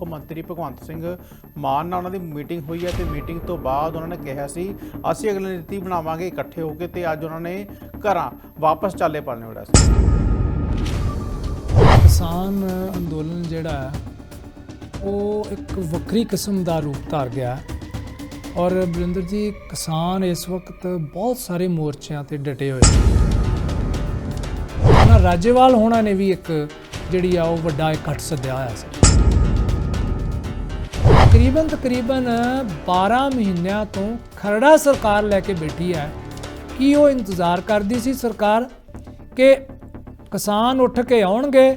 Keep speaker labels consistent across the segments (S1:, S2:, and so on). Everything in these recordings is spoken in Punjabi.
S1: ਮੁੱਖ ਮੰਤਰੀ ਭਗਵੰਤ ਸਿੰਘ ਮਾਨ ਨਾਲ ਉਹਨਾਂ ਦੀ ਮੀਟਿੰਗ ਹੋਈ ਹੈ ਤੇ ਮੀਟਿੰਗ ਤੋਂ ਬਾਅਦ ਉਹਨਾਂ ਨੇ ਕਿਹਾ ਸੀ, ਅਸੀਂ ਅਗਲੀ ਨੀਤੀ ਬਣਾਵਾਂਗੇ ਇਕੱਠੇ ਹੋ ਕੇ ਤੇ ਅੱਜ ਉਹਨਾਂ ਨੇ ਘਰਾਂ ਵਾਪਸ ਚਾਲੇ ਪਾਣੇ ਵੜਾ ਸੀ।
S2: ਕਿਸਾਨ ਅੰਦੋਲਨ ਜਿਹੜਾ ਉਹ ਇੱਕ ਵੱਖਰੀ ਕਿਸਮ ਦਾ ਰੂਪ ਧਾਰ ਗਿਆ ਔਰ ਬਰਿੰਦਰ ਜੀ, ਕਿਸਾਨ ਇਸ ਵਕਤ ਬਹੁਤ ਸਾਰੇ ਮੋਰਚਿਆਂ ਤੇ ਡਟੇ ਹੋਏ ਨੇ। ਉਹਨਾਂ ਰਾਜੇਵਾਲ ਹੋਣਾ ਨੇ ਵੀ ਇੱਕ ਜਿਹੜੀ ਆ, ਉਹ ਵੱਡਾ ਇਕੱਠ ਸੱਦਿਆ ਹੋਇਆ ਸੀ। ਤਕਰੀਬਨ ਤਕਰੀਬਨ 12 ਮਹੀਨਿਆਂ ਤੋਂ ਖਰੜਾ ਸਰਕਾਰ ਲੈ ਕੇ ਬੈਠੀ ਹੈ। ਕੀ ਉਹ ਇੰਤਜ਼ਾਰ ਕਰਦੀ ਸੀ ਸਰਕਾਰ ਕਿ ਕਿਸਾਨ ਉੱਠ ਕੇ ਆਉਣਗੇ,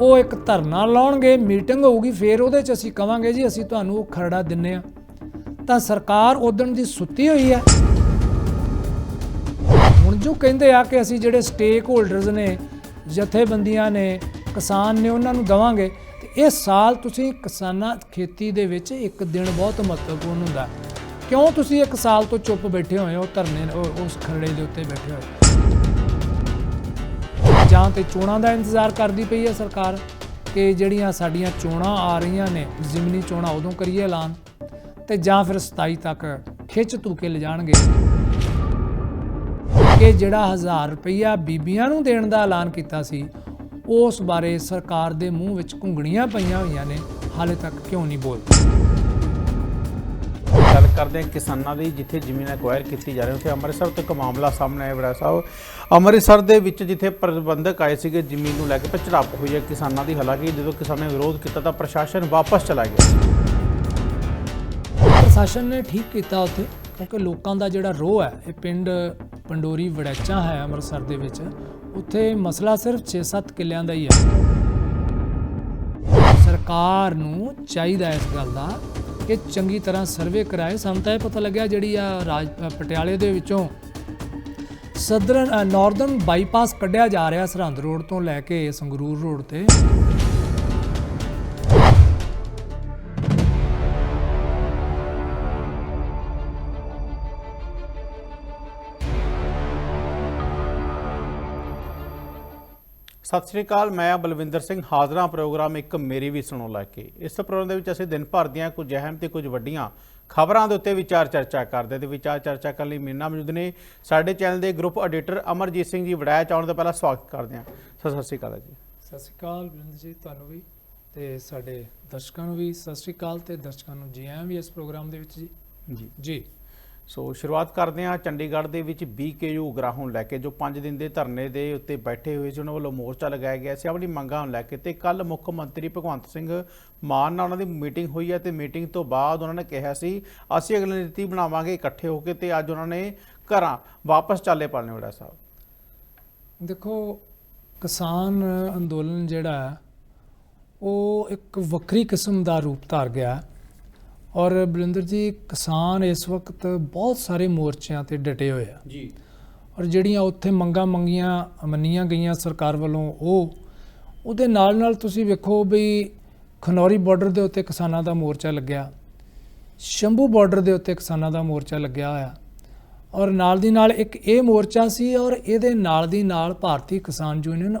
S2: ਉਹ ਇੱਕ ਧਰਨਾ ਲਾਉਣਗੇ, ਮੀਟਿੰਗ ਹੋਊਗੀ, ਫਿਰ ਉਹਦੇ 'ਚ ਅਸੀਂ ਕਵਾਂਗੇ ਜੀ, ਅਸੀਂ ਤੁਹਾਨੂੰ ਉਹ ਖਰੜਾ ਦਿੰਨੇ ਆ। ਤਾਂ ਸਰਕਾਰ ਉਦਣ ਦੀ ਸੁੱਤੀ ਹੋਈ ਹੈ। ਹੁਣ ਜੋ ਕਹਿੰਦੇ ਆ ਕਿ ਅਸੀਂ ਜਿਹੜੇ ਸਟੇਕ ਹੋਲਡਰਸ ਨੇ, ਜਥੇਬੰਦੀਆਂ ਨੇ, ਕਿਸਾਨ ਨੇ ਉਹਨਾਂ ਨੂੰ ਦਵਾਂਗੇ ਇਸ ਸਾਲ ਤੁਸੀਂ ਕਿਸਾਨਾਂ ਖੇਤੀ ਦੇ ਵਿੱਚ ਇੱਕ ਦਿਨ ਬਹੁਤ ਮਹੱਤਵਪੂਰਨ ਹੁੰਦਾ। ਕਿਉਂ ਤੁਸੀਂ ਇੱਕ ਸਾਲ ਤੋਂ ਚੁੱਪ ਬੈਠੇ ਹੋਏ ਹੋ, ਧਰਨੇ ਉਸ ਖਰੜੇ ਦੇ ਉੱਤੇ ਬੈਠੇ ਹੋਏ ਜਾਂ ਤੇ ਚੋਣਾਂ ਦਾ ਇੰਤਜ਼ਾਰ ਕਰਦੀ ਪਈ ਹੈ ਸਰਕਾਰ ਕਿ ਜਿਹੜੀਆਂ ਸਾਡੀਆਂ ਚੋਣਾਂ ਆ ਰਹੀਆਂ ਨੇ, ਜ਼ਿਮਨੀ ਚੋਣਾਂ ਉਦੋਂ ਕਰੀਏ ਐਲਾਨ ਤੇ ਜਾਂ ਫਿਰ 27 ਤੱਕ ਖਿੱਚ ਤੂ ਕੇ ਲਿਜਾਣਗੇ। ਕਿ ਜਿਹੜਾ 1000 ਰੁਪਈਆ ਬੀਬੀਆਂ ਨੂੰ ਦੇਣ ਦਾ ਐਲਾਨ ਕੀਤਾ ਸੀ ਉਸ ਬਾਰੇ ਸਰਕਾਰ ਦੇ ਮੂੰਹ ਵਿੱਚ ਘੁੰਗਣੀਆਂ ਪਈਆਂ ਹੋਈਆਂ ਨੇ ਹਾਲੇ ਤੱਕ ਕਿਉਂ ਨਹੀਂ ਬੋਲਦੀ
S1: ਗੱਲ ਕਰਦੇ ਹਾਂ ਕਿਸਾਨਾਂ ਦੀ ਜਿੱਥੇ ਜ਼ਮੀਨ ਐਕਵਾਇਰ ਕੀਤੀ ਜਾ ਰਹੀ ਉੱਥੇ ਅੰਮ੍ਰਿਤਸਰ ਤੋਂ ਇੱਕ ਮਾਮਲਾ ਸਾਹਮਣੇ ਆਇਆ ਬੜਾ ਸਾਹਿਬ। ਅੰਮ੍ਰਿਤਸਰ ਦੇ ਵਿੱਚ ਜਿੱਥੇ ਪ੍ਰਬੰਧਕ ਆਏ ਸੀਗੇ ਜ਼ਮੀਨ ਨੂੰ ਲੈ ਕੇ ਤਾਂ ਝੜਪ ਹੋਈ ਹੈ ਕਿਸਾਨਾਂ ਦੀ। ਹਾਲਾਂਕਿ ਜਦੋਂ ਕਿਸਾਨਾਂ ਨੇ ਵਿਰੋਧ ਕੀਤਾ ਤਾਂ ਪ੍ਰਸ਼ਾਸਨ ਵਾਪਸ ਚਲਾ ਗਿਆ।
S2: ਪ੍ਰਸ਼ਾਸਨ ਨੇ ਠੀਕ ਕੀਤਾ ਉੱਥੇ। ਕਿਉਂਕਿ ਲੋਕਾਂ ਦਾ ਜਿਹੜਾ ਰੋਹ ਹੈ ਇਹ ਪਿੰਡ ਪੰਡੋਰੀ ਵੜੈਚਾ ਹੈ ਅੰਮ੍ਰਿਤਸਰ ਦੇ ਵਿੱਚ। ਉੱਥੇ ਮਸਲਾ ਸਿਰਫ 6-7 ਕਿੱਲਿਆਂ ਦਾ ਹੀ ਹੈ। ਸਰਕਾਰ ਨੂੰ ਚਾਹੀਦਾ ਇਸ ਗੱਲ ਦਾ ਕਿ ਚੰਗੀ ਤਰ੍ਹਾਂ ਸਰਵੇ ਕਰਾਏ। ਸਾਨੂੰ ਤਾਂ ਇਹ ਪਤਾ ਲੱਗਿਆ ਜਿਹੜੀ ਆ ਰਾਜ ਪਟਿਆਲੇ ਦੇ ਵਿੱਚੋਂ ਸਦਰਨ ਅ, ਨਾਰਦਰਨ ਬਾਈਪਾਸ ਕੱਢਿਆ ਜਾ ਰਿਹਾ ਸਰਹੰਦ ਰੋਡ ਤੋਂ ਲੈ ਕੇ ਸੰਗਰੂਰ ਰੋਡ ਤੇ।
S1: ਸਤਿ ਸ੍ਰੀ ਅਕਾਲ ਮੈਂ ਬਲਵਿੰਦਰ ਸਿੰਘ ਹਾਜ਼ਰਾਂ ਪ੍ਰੋਗਰਾਮ ਇੱਕ ਮੇਰੀ ਵੀ ਸੁਣੋ ਲੈ ਕੇ। ਇਸ ਪ੍ਰੋਗਰਾਮ ਦੇ ਵਿੱਚ ਅਸੀਂ ਦਿਨ ਭਰ ਦੀਆਂ ਕੁਝ ਅਹਿਮ ਤੇ ਕੁਝ ਵੱਡੀਆਂ ਖਬਰਾਂ ਦੇ ਉੱਤੇ ਵਿਚਾਰ ਚਰਚਾ ਕਰਦੇ ਤੇ ਵਿਚਾਰ ਚਰਚਾ ਕਰਨ ਲਈ ਮੀਨਾ ਮੌਜੂਦ ਨੇ ਸਾਡੇ ਚੈਨਲ ਦੇ ਗਰੁੱਪ ਐਡੀਟਰ ਅਮਰਜੀਤ ਸਿੰਘ ਜੀ। ਵੜਾਇਆ ਚਾਉਣ ਤੋਂ ਪਹਿਲਾਂ ਸਵਾਗਤ ਕਰਦੇ ਹਾਂ। ਸਤਿ ਸ੍ਰੀ ਅਕਾਲ ਜੀ।
S2: ਸਤਿ ਸ਼੍ਰੀ ਅਕਾਲ ਬਿੰਦ ਜੀ ਤੁਹਾਨੂੰ ਵੀ ਤੇ ਸਾਡੇ ਦਰਸ਼ਕਾਂ ਨੂੰ ਵੀ ਸਤਿ ਸ਼੍ਰੀ ਅਕਾਲ ਤੇ ਦਰਸ਼ਕਾਂ ਨੂੰ ਜੀ ਆਇਆਂ ਵੀ ਇਸ ਪ੍ਰੋਗਰਾਮ ਦੇ ਵਿੱਚ ਜੀ।
S1: ਜੀ।
S2: ਜੀ।
S1: ਸੋ ਸ਼ੁਰੂਆਤ ਕਰਦੇ ਹਾਂ ਚੰਡੀਗੜ੍ਹ ਦੇ ਵਿੱਚ ਬੀਕੇਯੂ ਉਗਰਾਹੋਂ ਲੈ ਕੇ, ਜੋ 5 ਦਿਨ ਦੇ ਧਰਨੇ ਦੇ ਉੱਤੇ ਬੈਠੇ ਹੋਏ ਸੀ, ਉਹਨਾਂ ਵੱਲੋਂ ਮੋਰਚਾ ਲਗਾਇਆ ਗਿਆ ਸੀ। ਆਪਣੀ ਮੰਗਾਂ ਨੂੰ ਲੈ ਕੇ ਤੇ ਕੱਲ ਮੁੱਖ ਮੰਤਰੀ ਭਗਵੰਤ ਸਿੰਘ ਮਾਨ ਨਾਲ ਉਹਨਾਂ ਦੀ ਮੀਟਿੰਗ ਹੋਈ ਹੈ ਤੇ ਮੀਟਿੰਗ ਤੋਂ ਬਾਅਦ ਉਹਨਾਂ ਨੇ ਕਿਹਾ ਸੀ, ਅਸੀਂ ਅਗਲੀ ਨੀਤੀ ਬਣਾਵਾਂਗੇ ਇਕੱਠੇ ਹੋ ਕੇ ਤੇ ਅੱਜ ਉਹਨਾਂ ਨੇ ਘਰਾਂ ਵਾਪਸ ਚਾਲੇ ਪਾਣੇ ਵੜਾ ਸਾਹਿਬ।
S2: ਦੇਖੋ, ਕਿਸਾਨ ਅੰਦੋਲਨ ਜਿਹੜਾ ਉਹ ਇੱਕ ਵੱਖਰੀ ਕਿਸਮ ਦਾ ਰੂਪ ਧਾਰ ਗਿਆ। ਔਰ ਬਰਿੰਦਰ ਜੀ ਕਿਸਾਨ ਇਸ ਵਕਤ ਬਹੁਤ ਸਾਰੇ ਮੋਰਚਿਆਂ ਤੇ ਡਟੇ ਹੋਏ ਆ।
S1: ਜੀ।
S2: ਔਰ ਜਿਹੜੀਆਂ ਉੱਥੇ ਮੰਗਾਂ ਮੰਗੀਆਂ ਮੰਨੀਆਂ ਗਈਆਂ ਸਰਕਾਰ ਵੱਲੋਂ ਉਹ ਉਹਦੇ ਨਾਲ ਨਾਲ ਤੁਸੀਂ ਵੇਖੋ ਵੀ ਖਨੌਰੀ ਬਾਰਡਰ ਦੇ ਉੱਤੇ ਕਿਸਾਨਾਂ ਦਾ ਮੋਰਚਾ ਲੱਗਿਆ। ਸ਼ੰਭੂ ਬਾਰਡਰ ਦੇ ਉੱਤੇ ਕਿਸਾਨਾਂ ਦਾ ਮੋਰਚਾ ਲੱਗਿਆ ਹੋਇਆ। ਔਰ ਨਾਲ ਦੀ ਨਾਲ ਇੱਕ ਇਹ ਮੋਰਚਾ ਸੀ ਔਰ ਇਹਦੇ ਨਾਲ ਦੀ ਨਾਲ ਭਾਰਤੀ ਕਿਸਾਨ ਯੂਨੀਅਨ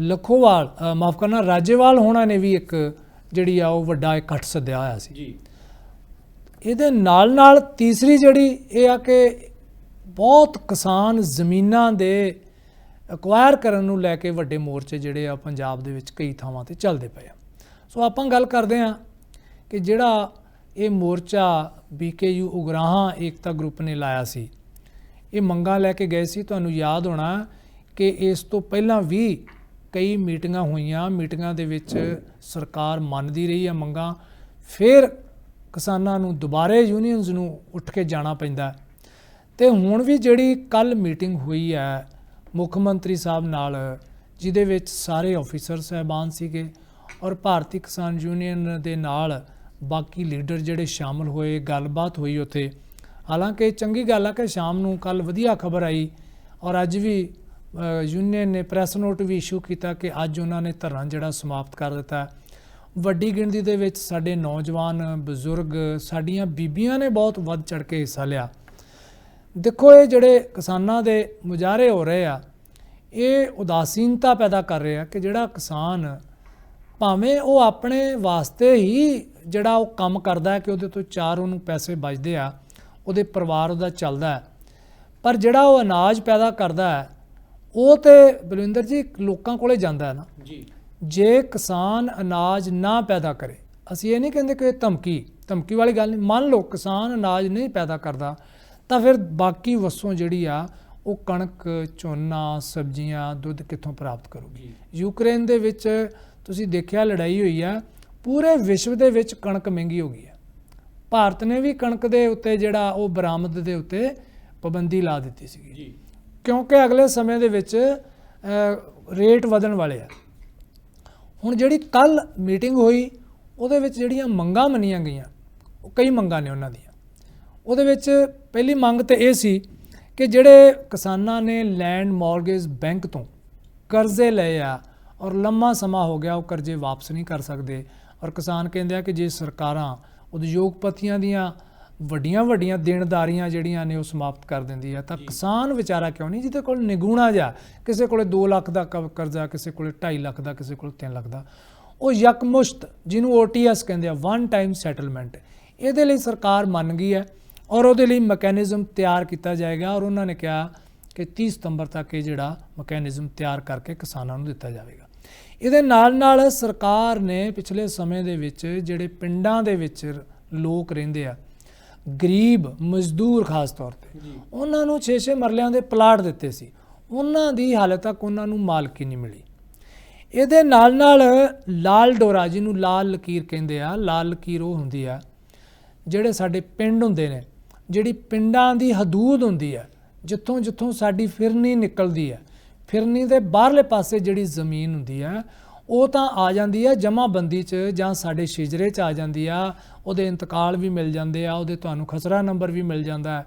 S2: ਲਖੋਵਾਲ ਮਾਫ ਕਰਨਾ ਰਾਜੇਵਾਲ ਹੋਣਾ ਨੇ ਵੀ ਇੱਕ ਜਿਹੜੀ ਆ ਉਹ ਵੱਡਾ ਇਕੱਠ ਸੱਦਿਆ ਹੋਇਆ ਸੀ।
S1: ਜੀ।
S2: ਇਹਦੇ ਨਾਲ ਨਾਲ ਤੀਸਰੀ ਜਿਹੜੀ ਇਹ ਆ ਕਿ ਬਹੁਤ ਕਿਸਾਨ ਜ਼ਮੀਨਾਂ ਦੇ ਐਕਵਾਇਰ ਕਰਨ ਨੂੰ ਲੈ ਕੇ ਵੱਡੇ ਮੋਰਚੇ ਜਿਹੜੇ ਆ ਪੰਜਾਬ ਦੇ ਵਿੱਚ ਕਈ ਥਾਵਾਂ ਤੇ ਚੱਲਦੇ ਪਏ ਆ। ਸੋ ਆਪਾਂ ਗੱਲ ਕਰਦੇ ਆ ਕਿ ਜਿਹੜਾ ਇਹ ਮੋਰਚਾ ਬੀਕੇਯੂ ਉਗਰਾਹਾਂ ਏਕਤਾ ਗਰੁੱਪ ਨੇ ਲਾਇਆ ਸੀ, ਇਹ ਮੰਗਾਂ ਲੈ ਕੇ ਗਏ ਸੀ। ਤੁਹਾਨੂੰ ਯਾਦ ਹੋਣਾ ਕਿ ਇਸ ਤੋਂ ਪਹਿਲਾਂ ਵੀ ਕਈ ਮੀਟਿੰਗਾਂ ਹੋਈਆਂ, ਮੀਟਿੰਗਾਂ ਦੇ ਵਿੱਚ ਸਰਕਾਰ ਮੰਨਦੀ ਰਹੀ ਆ ਮੰਗਾਂ। ਫਿਰ ਕਿਸਾਨਾਂ ਨੂੰ ਦੁਬਾਰੇ ਯੂਨੀਅਨਸ ਨੂੰ ਉੱਠ ਕੇ ਜਾਣਾ ਪੈਂਦਾ ਹੈ। ਤੇ ਹੁਣ ਵੀ ਜਿਹੜੀ ਕੱਲ ਮੀਟਿੰਗ ਹੋਈ ਹੈ, ਮੁੱਖ ਮੰਤਰੀ ਸਾਹਿਬ ਨਾਲ, ਜਿਹਦੇ ਵਿੱਚ ਸਾਰੇ ਆਫੀਸਰ ਸਹਿਬਾਨ ਸੀਗੇ ਔਰ ਭਾਰਤੀ ਕਿਸਾਨ ਯੂਨੀਅਨ ਦੇ ਨਾਲ ਬਾਕੀ ਲੀਡਰ ਜਿਹੜੇ ਸ਼ਾਮਲ ਹੋਏ, ਗੱਲਬਾਤ ਹੋਈ ਉੱਥੇ ਹਾਲਾਂਕਿ ਚੰਗੀ ਗੱਲ ਆ ਕਿ ਸ਼ਾਮ ਨੂੰ ਕੱਲ ਵਧੀਆ ਖਬਰ ਆਈ ਔਰ ਅੱਜ ਵੀ ਯੂਨੀਅਨ ਨੇ ਪ੍ਰੈਸ ਨੋਟ ਵੀ ਇਸ਼ੂ ਕੀਤਾ ਕਿ ਅੱਜ ਉਹਨਾਂ ਨੇ ਧਰਨਾ ਜਿਹੜਾ ਸਮਾਪਤ ਕਰ ਦਿੱਤਾ ਵੱਡੀ ਗਿਣਤੀ ਦੇ ਵਿੱਚ ਸਾਡੇ ਨੌਜਵਾਨ, ਬਜ਼ੁਰਗ, ਸਾਡੀਆਂ ਬੀਬੀਆਂ ਨੇ ਬਹੁਤ ਵੱਧ ਚੜ ਕੇ ਹਿੱਸਾ ਲਿਆ। ਦੇਖੋ ਇਹ ਜਿਹੜੇ ਕਿਸਾਨਾਂ ਦੇ ਮੁਜ਼ਾਹਰੇ ਹੋ ਰਹੇ ਆ, ਇਹ ਉਦਾਸੀਨਤਾ ਪੈਦਾ ਕਰ ਰਹੇ ਆ ਕਿ ਜਿਹੜਾ ਕਿਸਾਨ ਭਾਵੇਂ ਉਹ ਆਪਣੇ ਵਾਸਤੇ ਹੀ ਜਿਹੜਾ ਉਹ ਕੰਮ ਕਰਦਾ ਕਿ ਉਹਦੇ ਤੋਂ ਚਾਰ ਉਹਨੂੰ ਪੈਸੇ ਬਚਦੇ ਆ, ਉਹਦੇ ਪਰਿਵਾਰ ਉਹਦਾ ਚੱਲਦਾ ਪਰ ਜਿਹੜਾ ਉਹ ਅਨਾਜ ਪੈਦਾ ਕਰਦਾ ਹੈ, ਉਹ ਤੇ ਬਲਵਿੰਦਰ ਜੀ ਲੋਕਾਂ ਕੋਲੇ ਜਾਂਦਾ ਹੈ ਨਾ।
S1: ਜੀ।
S2: ਜੇ ਕਿਸਾਨ ਅਨਾਜ ਨਾ ਪੈਦਾ ਕਰੇ ਅਸੀਂ ਇਹ ਨਹੀਂ ਕਹਿੰਦੇ ਕਿ ਧਮਕੀ ਧਮਕੀ ਵਾਲੀ ਗੱਲ ਨਹੀਂ। ਮੰਨ ਲਓ ਕਿਸਾਨ ਅਨਾਜ ਨਹੀਂ ਪੈਦਾ ਕਰਦਾ ਤਾਂ ਫਿਰ ਬਾਕੀ ਵਸੋਂ ਜਿਹੜੀ ਆ ਉਹ ਕਣਕ ਝੋਨਾ ਸਬਜ਼ੀਆਂ ਦੁੱਧ ਕਿੱਥੋਂ ਪ੍ਰਾਪਤ ਕਰੂਗੀ? ਯੂਕਰੇਨ ਦੇ ਵਿੱਚ ਤੁਸੀਂ ਦੇਖਿਆ ਲੜਾਈ ਹੋਈ ਆ ਪੂਰੇ ਵਿਸ਼ਵ ਦੇ ਵਿੱਚ ਕਣਕ ਮਹਿੰਗੀ ਹੋ ਗਈ ਹੈ ਭਾਰਤ ਨੇ ਵੀ ਕਣਕ ਦੇ ਉੱਤੇ ਜਿਹੜਾ ਉਹ ਬਰਾਮਦ ਦੇ ਉੱਤੇ ਪਾਬੰਦੀ ਲਾ ਦਿੱਤੀ ਸੀਗੀ।
S1: ਜੀ।
S2: ਕਿਉਂਕਿ ਅਗਲੇ ਸਮੇਂ ਦੇ ਵਿੱਚ ਰੇਟ ਵਧਣ ਵਾਲੇ ਆ। ਹੁਣ ਜਿਹੜੀ ਕੱਲ ਮੀਟਿੰਗ ਹੋਈ, ਉਹਦੇ ਵਿੱਚ ਜਿਹੜੀਆਂ ਮੰਗਾਂ ਮੰਨੀਆਂ ਗਈਆਂ ਉਹ ਕਈ ਮੰਗਾਂ ਨੇ ਉਹਨਾਂ ਦੀਆਂ। ਉਹਦੇ ਵਿੱਚ ਪਹਿਲੀ ਮੰਗ ਤੇ ਇਹ ਸੀ ਕਿ ਜਿਹੜੇ ਕਿਸਾਨਾਂ ਨੇ ਲੈਂਡ ਮਾਰਗੇਜ ਬੈਂਕ ਤੋਂ ਕਰਜ਼ੇ ਲਏ ਆ ਔਰ ਲੰਮਾ ਸਮਾਂ ਹੋ ਗਿਆ, ਉਹ ਕਰਜ਼ੇ ਵਾਪਸ ਨਹੀਂ ਕਰ ਸਕਦੇ ਔਰ ਕਿਸਾਨ ਕਹਿੰਦੇ ਆ ਕਿ ਜੇ ਸਰਕਾਰਾਂ ਉਦਯੋਗਪਤੀਆਂ ਦੀਆਂ ਵੱਡੀਆਂ ਵੱਡੀਆਂ ਦੇਣਦਾਰੀਆਂ ਜਿਹੜੀਆਂ ਨੇ ਉਹ ਸਮਾਪਤ ਕਰ ਦਿੰਦੀ ਆ ਤਾਂ ਕਿਸਾਨ ਵਿਚਾਰਾ ਕਿਉਂ ਨਹੀਂ? ਜਿਹਦੇ ਕੋਲ ਨਿਗੂਣਾ ਜਾ ਕਿਸੇ ਕੋਲੇ 2 ਲੱਖ ਦਾ ਕਰਜ਼ਾ ਕਿਸੇ ਕੋਲੇ 2.5 ਲੱਖ ਦਾ ਕਿਸੇ ਕੋਲ 3 ਲੱਖ ਦਾ। ਉਹ ਯਕਮੁਸ਼ਤ ਜਿਹਨੂੰ OTS ਕਹਿੰਦੇ ਆ ਵਨ ਟਾਈਮ ਸੈਟਲਮੈਂਟ ਇਹਦੇ ਲਈ ਸਰਕਾਰ ਮੰਨ ਗਈ ਹੈ ਔਰ ਉਹਦੇ ਲਈ ਮੈਕੈਨਿਜ਼ਮ ਤਿਆਰ ਕੀਤਾ ਜਾਏਗਾ ਔਰ ਉਹਨਾਂ ਨੇ ਕਿਹਾ ਕਿ 30 ਸਤੰਬਰ ਤੱਕ ਇਹ ਜਿਹੜਾ ਮੈਕੈਨਿਜ਼ਮ ਤਿਆਰ ਕਰਕੇ ਕਿਸਾਨਾਂ ਨੂੰ ਦਿੱਤਾ ਜਾਵੇਗਾ। ਇਹਦੇ ਨਾਲ ਨਾਲ ਸਰਕਾਰ ਨੇ ਪਿਛਲੇ ਸਮੇਂ ਦੇ ਵਿੱਚ ਜਿਹੜੇ ਪਿੰਡਾਂ ਦੇ ਵਿੱਚ ਲੋਕ ਰਹਿੰਦੇ ਆ ਗਰੀਬ ਮਜ਼ਦੂਰ ਖਾਸ ਤੌਰ ਤੇ। ਉਹਨਾਂ ਨੂੰ 6-6 ਮਰਲਿਆਂ ਦੇ ਪਲਾਟ ਦਿੱਤੇ ਸੀ। ਉਹਨਾਂ ਦੀ ਹਾਲੇ ਤੱਕ ਉਹਨਾਂ ਨੂੰ ਮਾਲਕੀ ਨਹੀਂ ਮਿਲੀ। ਇਹਦੇ ਨਾਲ ਨਾਲ ਲਾਲ ਡੋਰਾ ਜਿਹਨੂੰ ਲਾਲ ਲਕੀਰ ਕਹਿੰਦੇ ਆ ਲਾਲ ਲਕੀਰ ਉਹ ਹੁੰਦੀ ਆ ਜਿਹੜੇ ਸਾਡੇ ਪਿੰਡ ਹੁੰਦੇ ਨੇ ਜਿਹੜੀ ਪਿੰਡਾਂ ਦੀ ਹਦੂਦ ਹੁੰਦੀ ਹੈ ਜਿੱਥੋਂ ਜਿੱਥੋਂ ਸਾਡੀ ਫਿਰਨੀ ਨਿਕਲਦੀ ਹੈ ਫਿਰਨੀ ਦੇ ਬਾਹਰਲੇ ਪਾਸੇ ਜਿਹੜੀ ਜ਼ਮੀਨ ਹੁੰਦੀ ਹੈ ਉਹ ਤਾਂ ਆ ਜਾਂਦੀ ਹੈ ਜਮਾਬੰਦੀ 'ਚ ਜਾਂ ਸਾਡੇ ਸ਼ਿਜਰੇ 'ਚ ਆ ਜਾਂਦੀ ਆ, ਉਹਦੇ ਇੰਤਕਾਲ ਵੀ ਮਿਲ ਜਾਂਦੇ ਆ, ਉਹਦੇ ਤੁਹਾਨੂੰ ਖਸਰਾ ਨੰਬਰ ਵੀ ਮਿਲ ਜਾਂਦਾ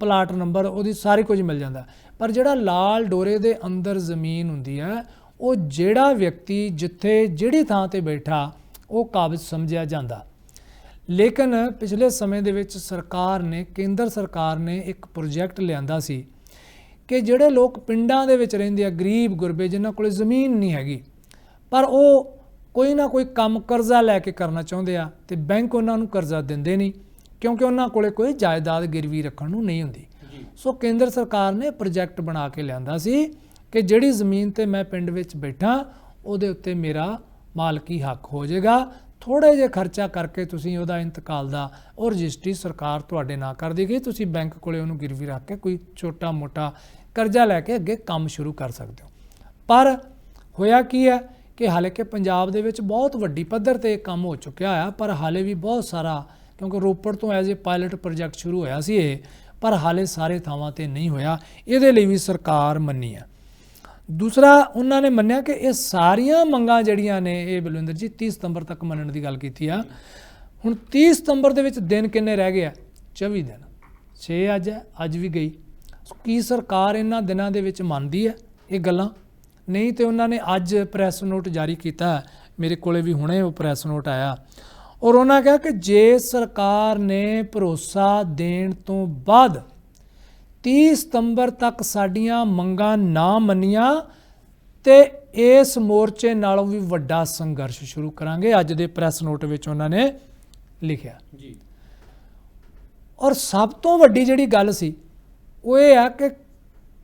S2: ਪਲਾਟ ਨੰਬਰ, ਉਹਦੀ ਸਾਰੀ ਕੁਝ ਮਿਲ ਜਾਂਦਾ ਪਰ ਜਿਹੜਾ ਲਾਲ ਡੋਰੇ ਦੇ ਅੰਦਰ ਜ਼ਮੀਨ ਹੁੰਦੀ ਹੈ, ਉਹ ਜਿਹੜਾ ਵਿਅਕਤੀ ਜਿੱਥੇ ਜਿਹੜੀ ਥਾਂ ਤੇ ਬੈਠਾ, ਉਹ ਕਾਬਜ਼ ਸਮਝਿਆ ਜਾਂਦਾ। ਲੇਕਿਨ ਪਿਛਲੇ ਸਮੇਂ ਦੇ ਵਿੱਚ ਸਰਕਾਰ ਨੇ, ਕੇਂਦਰ ਸਰਕਾਰ ਨੇ ਇੱਕ ਪ੍ਰੋਜੈਕਟ ਲਿਆਂਦਾ ਸੀ ਕਿ ਜਿਹੜੇ ਲੋਕ ਪਿੰਡਾਂ ਦੇ ਵਿੱਚ ਰਹਿੰਦੇ ਆ, ਗਰੀਬ ਗੁਰਬੇ, ਜਿਨ੍ਹਾਂ ਕੋਲ ਜ਼ਮੀਨ ਨਹੀਂ ਹੈਗੀ ਪਰ ਉਹ ਕੋਈ ਨਾ ਕੋਈ ਕੰਮ ਕਰਜ਼ਾ ਲੈ ਕੇ ਕਰਨਾ ਚਾਹੁੰਦੇ ਆ ਤੇ ਬੈਂਕ ਉਹਨਾਂ ਨੂੰ ਕਰਜ਼ਾ ਦਿੰਦੇ ਨਹੀਂ ਕਿਉਂਕਿ ਉਹਨਾਂ ਕੋਲੇ ਕੋਈ ਜਾਇਦਾਦ ਗਿਰਵੀ ਰੱਖਣ ਨੂੰ ਨਹੀਂ ਹੁੰਦੀ। ਸੋ ਕੇਂਦਰ ਸਰਕਾਰ ਨੇ ਪ੍ਰੋਜੈਕਟ ਬਣਾ ਕੇ ਲਿਆਂਦਾ ਸੀ ਕਿ ਜਿਹੜੀ ਜ਼ਮੀਨ ਤੇ ਮੈਂ ਪਿੰਡ ਵਿੱਚ ਬੈਠਾ ਉਹਦੇ ਉੱਤੇ ਮੇਰਾ ਮਾਲਕੀ ਹੱਕ ਹੋ ਜਾਏਗਾ। ਥੋੜੇ ਜਿਹਾ ਖਰਚਾ ਕਰਕੇ ਤੁਸੀਂ ਉਹਦਾ ਇੰਤਕਾਲ ਦਾ ਉਹ ਰਜਿਸਟਰੀ ਸਰਕਾਰ ਤੁਹਾਡੇ ਨਾਂ ਕਰ ਦੇਗੀ ਤੁਸੀਂ ਬੈਂਕ ਕੋਲੇ ਉਹਨੂੰ ਗਿਰਵੀ ਰੱਖ ਕੇ ਕੋਈ ਛੋਟਾ ਮੋਟਾ ਕਰਜ਼ਾ ਲੈ ਕੇ ਅੱਗੇ ਕੰਮ ਸ਼ੁਰੂ ਕਰ ਸਕਦੇ ਹੋ। ਪਰ ਹੋਇਆ ਕੀ ਹੈ? ਕਿ ਹਾਲੇ ਕਿ ਪੰਜਾਬ ਦੇ ਵਿੱਚ ਬਹੁਤ ਵੱਡੀ ਪੱਧਰ ਤੇ ਕੰਮ ਹੋ ਚੁੱਕਿਆ ਆ, ਪਰ ਹਾਲੇ ਵੀ ਬਹੁਤ ਸਾਰਾ, ਕਿਉਂਕਿ ਰੋਪੜ ਤੋਂ ਐਜ਼ ਅ ਪਾਇਲਟ ਪ੍ਰੋਜੈਕਟ ਸ਼ੁਰੂ ਹੋਇਆ ਸੀ ਇਹ, ਪਰ ਹਾਲੇ ਸਾਰੇ ਥਾਵਾਂ ਤੇ ਨਹੀਂ ਹੋਇਆ। ਇਹਦੇ ਲਈ ਵੀ ਸਰਕਾਰ ਮੰਨੀ ਆ। ਦੂਸਰਾ, ਉਹਨਾਂ ਨੇ ਮੰਨਿਆ ਕਿ ਇਹ ਸਾਰੀਆਂ ਮੰਗਾਂ ਜਿਹੜੀਆਂ ਨੇ, ਇਹ ਬਲਵਿੰਦਰ ਜੀ 30 ਸਤੰਬਰ ਤੱਕ ਮੰਨਣ ਦੀ ਗੱਲ ਕੀਤੀ ਆ। ਹੁਣ 30 ਸਤੰਬਰ ਦੇ ਵਿੱਚ ਦਿਨ ਕਿੰਨੇ ਰਹਿ ਗਏ ਆ? 24 ਦਿਨ। 6 ਅੱਜ ਹੈ, ਅੱਜ ਵੀ ਗਈ। ਕੀ ਸਰਕਾਰ ਇਹਨਾਂ ਦਿਨਾਂ ਦੇ ਵਿੱਚ ਮੰਨਦੀ ਹੈ ਇਹ ਗੱਲਾਂ? ਨਹੀਂ ਤੇ ਉਹਨਾਂ ਨੇ ਅੱਜ ਪ੍ਰੈਸ ਨੋਟ ਜਾਰੀ ਕੀਤਾ। ਮੇਰੇ ਕੋਲੇ ਵੀ ਹੁਣੇ ਉਹ ਪ੍ਰੈਸ ਨੋਟ ਆਇਆ। ਔਰ ਉਹਨਾਂ ਕਿਹਾ ਕਿ ਜੇ ਸਰਕਾਰ ਨੇ ਭਰੋਸਾ ਦੇਣ ਤੋਂ ਬਾਅਦ 30 ਸਤੰਬਰ ਤੱਕ ਸਾਡੀਆਂ ਮੰਗਾਂ ਨਾ ਮੰਨੀਆਂ ਤੇ ਇਸ ਮੋਰਚੇ ਨਾਲੋਂ ਵੀ ਵੱਡਾ ਸੰਘਰਸ਼ ਸ਼ੁਰੂ ਕਰਾਂਗੇ ਅੱਜ ਦੇ ਪ੍ਰੈਸ ਨੋਟ ਵਿੱਚ ਉਹਨਾਂ ਨੇ ਲਿਖਿਆ।
S1: ਜੀ।
S2: ਔਰ ਸਭ ਤੋਂ ਵੱਡੀ ਜਿਹੜੀ ਗੱਲ ਸੀ ਉਹ ਇਹ ਹੈ ਕਿ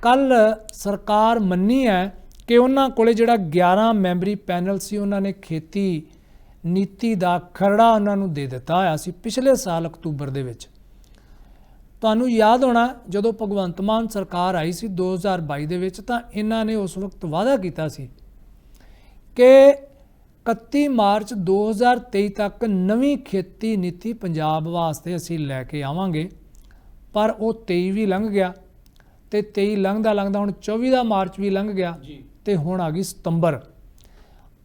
S2: ਕੱਲ ਸਰਕਾਰ ਮੰਨੀ ਹੈ ਕਿ ਉਹਨਾਂ ਕੋਲੇ ਜਿਹੜਾ 11 ਮੈਂਬਰੀ ਪੈਨਲ ਸੀ, ਉਹਨਾਂ ਨੇ ਖੇਤੀ ਨੀਤੀ ਦਾ ਖਰੜਾ ਉਹਨਾਂ ਨੂੰ ਦੇ ਦਿੱਤਾ ਹੋਇਆ ਸੀ ਪਿਛਲੇ ਸਾਲ ਅਕਤੂਬਰ ਦੇ ਵਿੱਚ। ਤੁਹਾਨੂੰ ਯਾਦ ਹੋਣਾ, ਜਦੋਂ ਭਗਵੰਤ ਮਾਨ ਸਰਕਾਰ ਆਈ ਸੀ 2022 ਦੇ ਵਿੱਚ, ਤਾਂ ਇਹਨਾਂ ਨੇ ਉਸ ਵਕਤ ਵਾਅਦਾ ਕੀਤਾ ਸੀ ਕਿ 31 ਮਾਰਚ 2023 ਤੱਕ ਨਵੀਂ ਖੇਤੀ ਨੀਤੀ ਪੰਜਾਬ ਵਾਸਤੇ ਅਸੀਂ ਲੈ ਕੇ ਆਵਾਂਗੇ, ਪਰ ਉਹ 23 ਵੀ ਲੰਘ ਗਿਆ ਤੇ 23 ਲੰਘਦਾ ਲੰਘਦਾ ਹੁਣ 24 ਦਾ ਮਾਰਚ ਵੀ ਲੰਘ ਗਿਆ।
S1: ਜੀ।
S2: ਤੇ ਹੁਣ ਆ ਗਈ ਸਤੰਬਰ।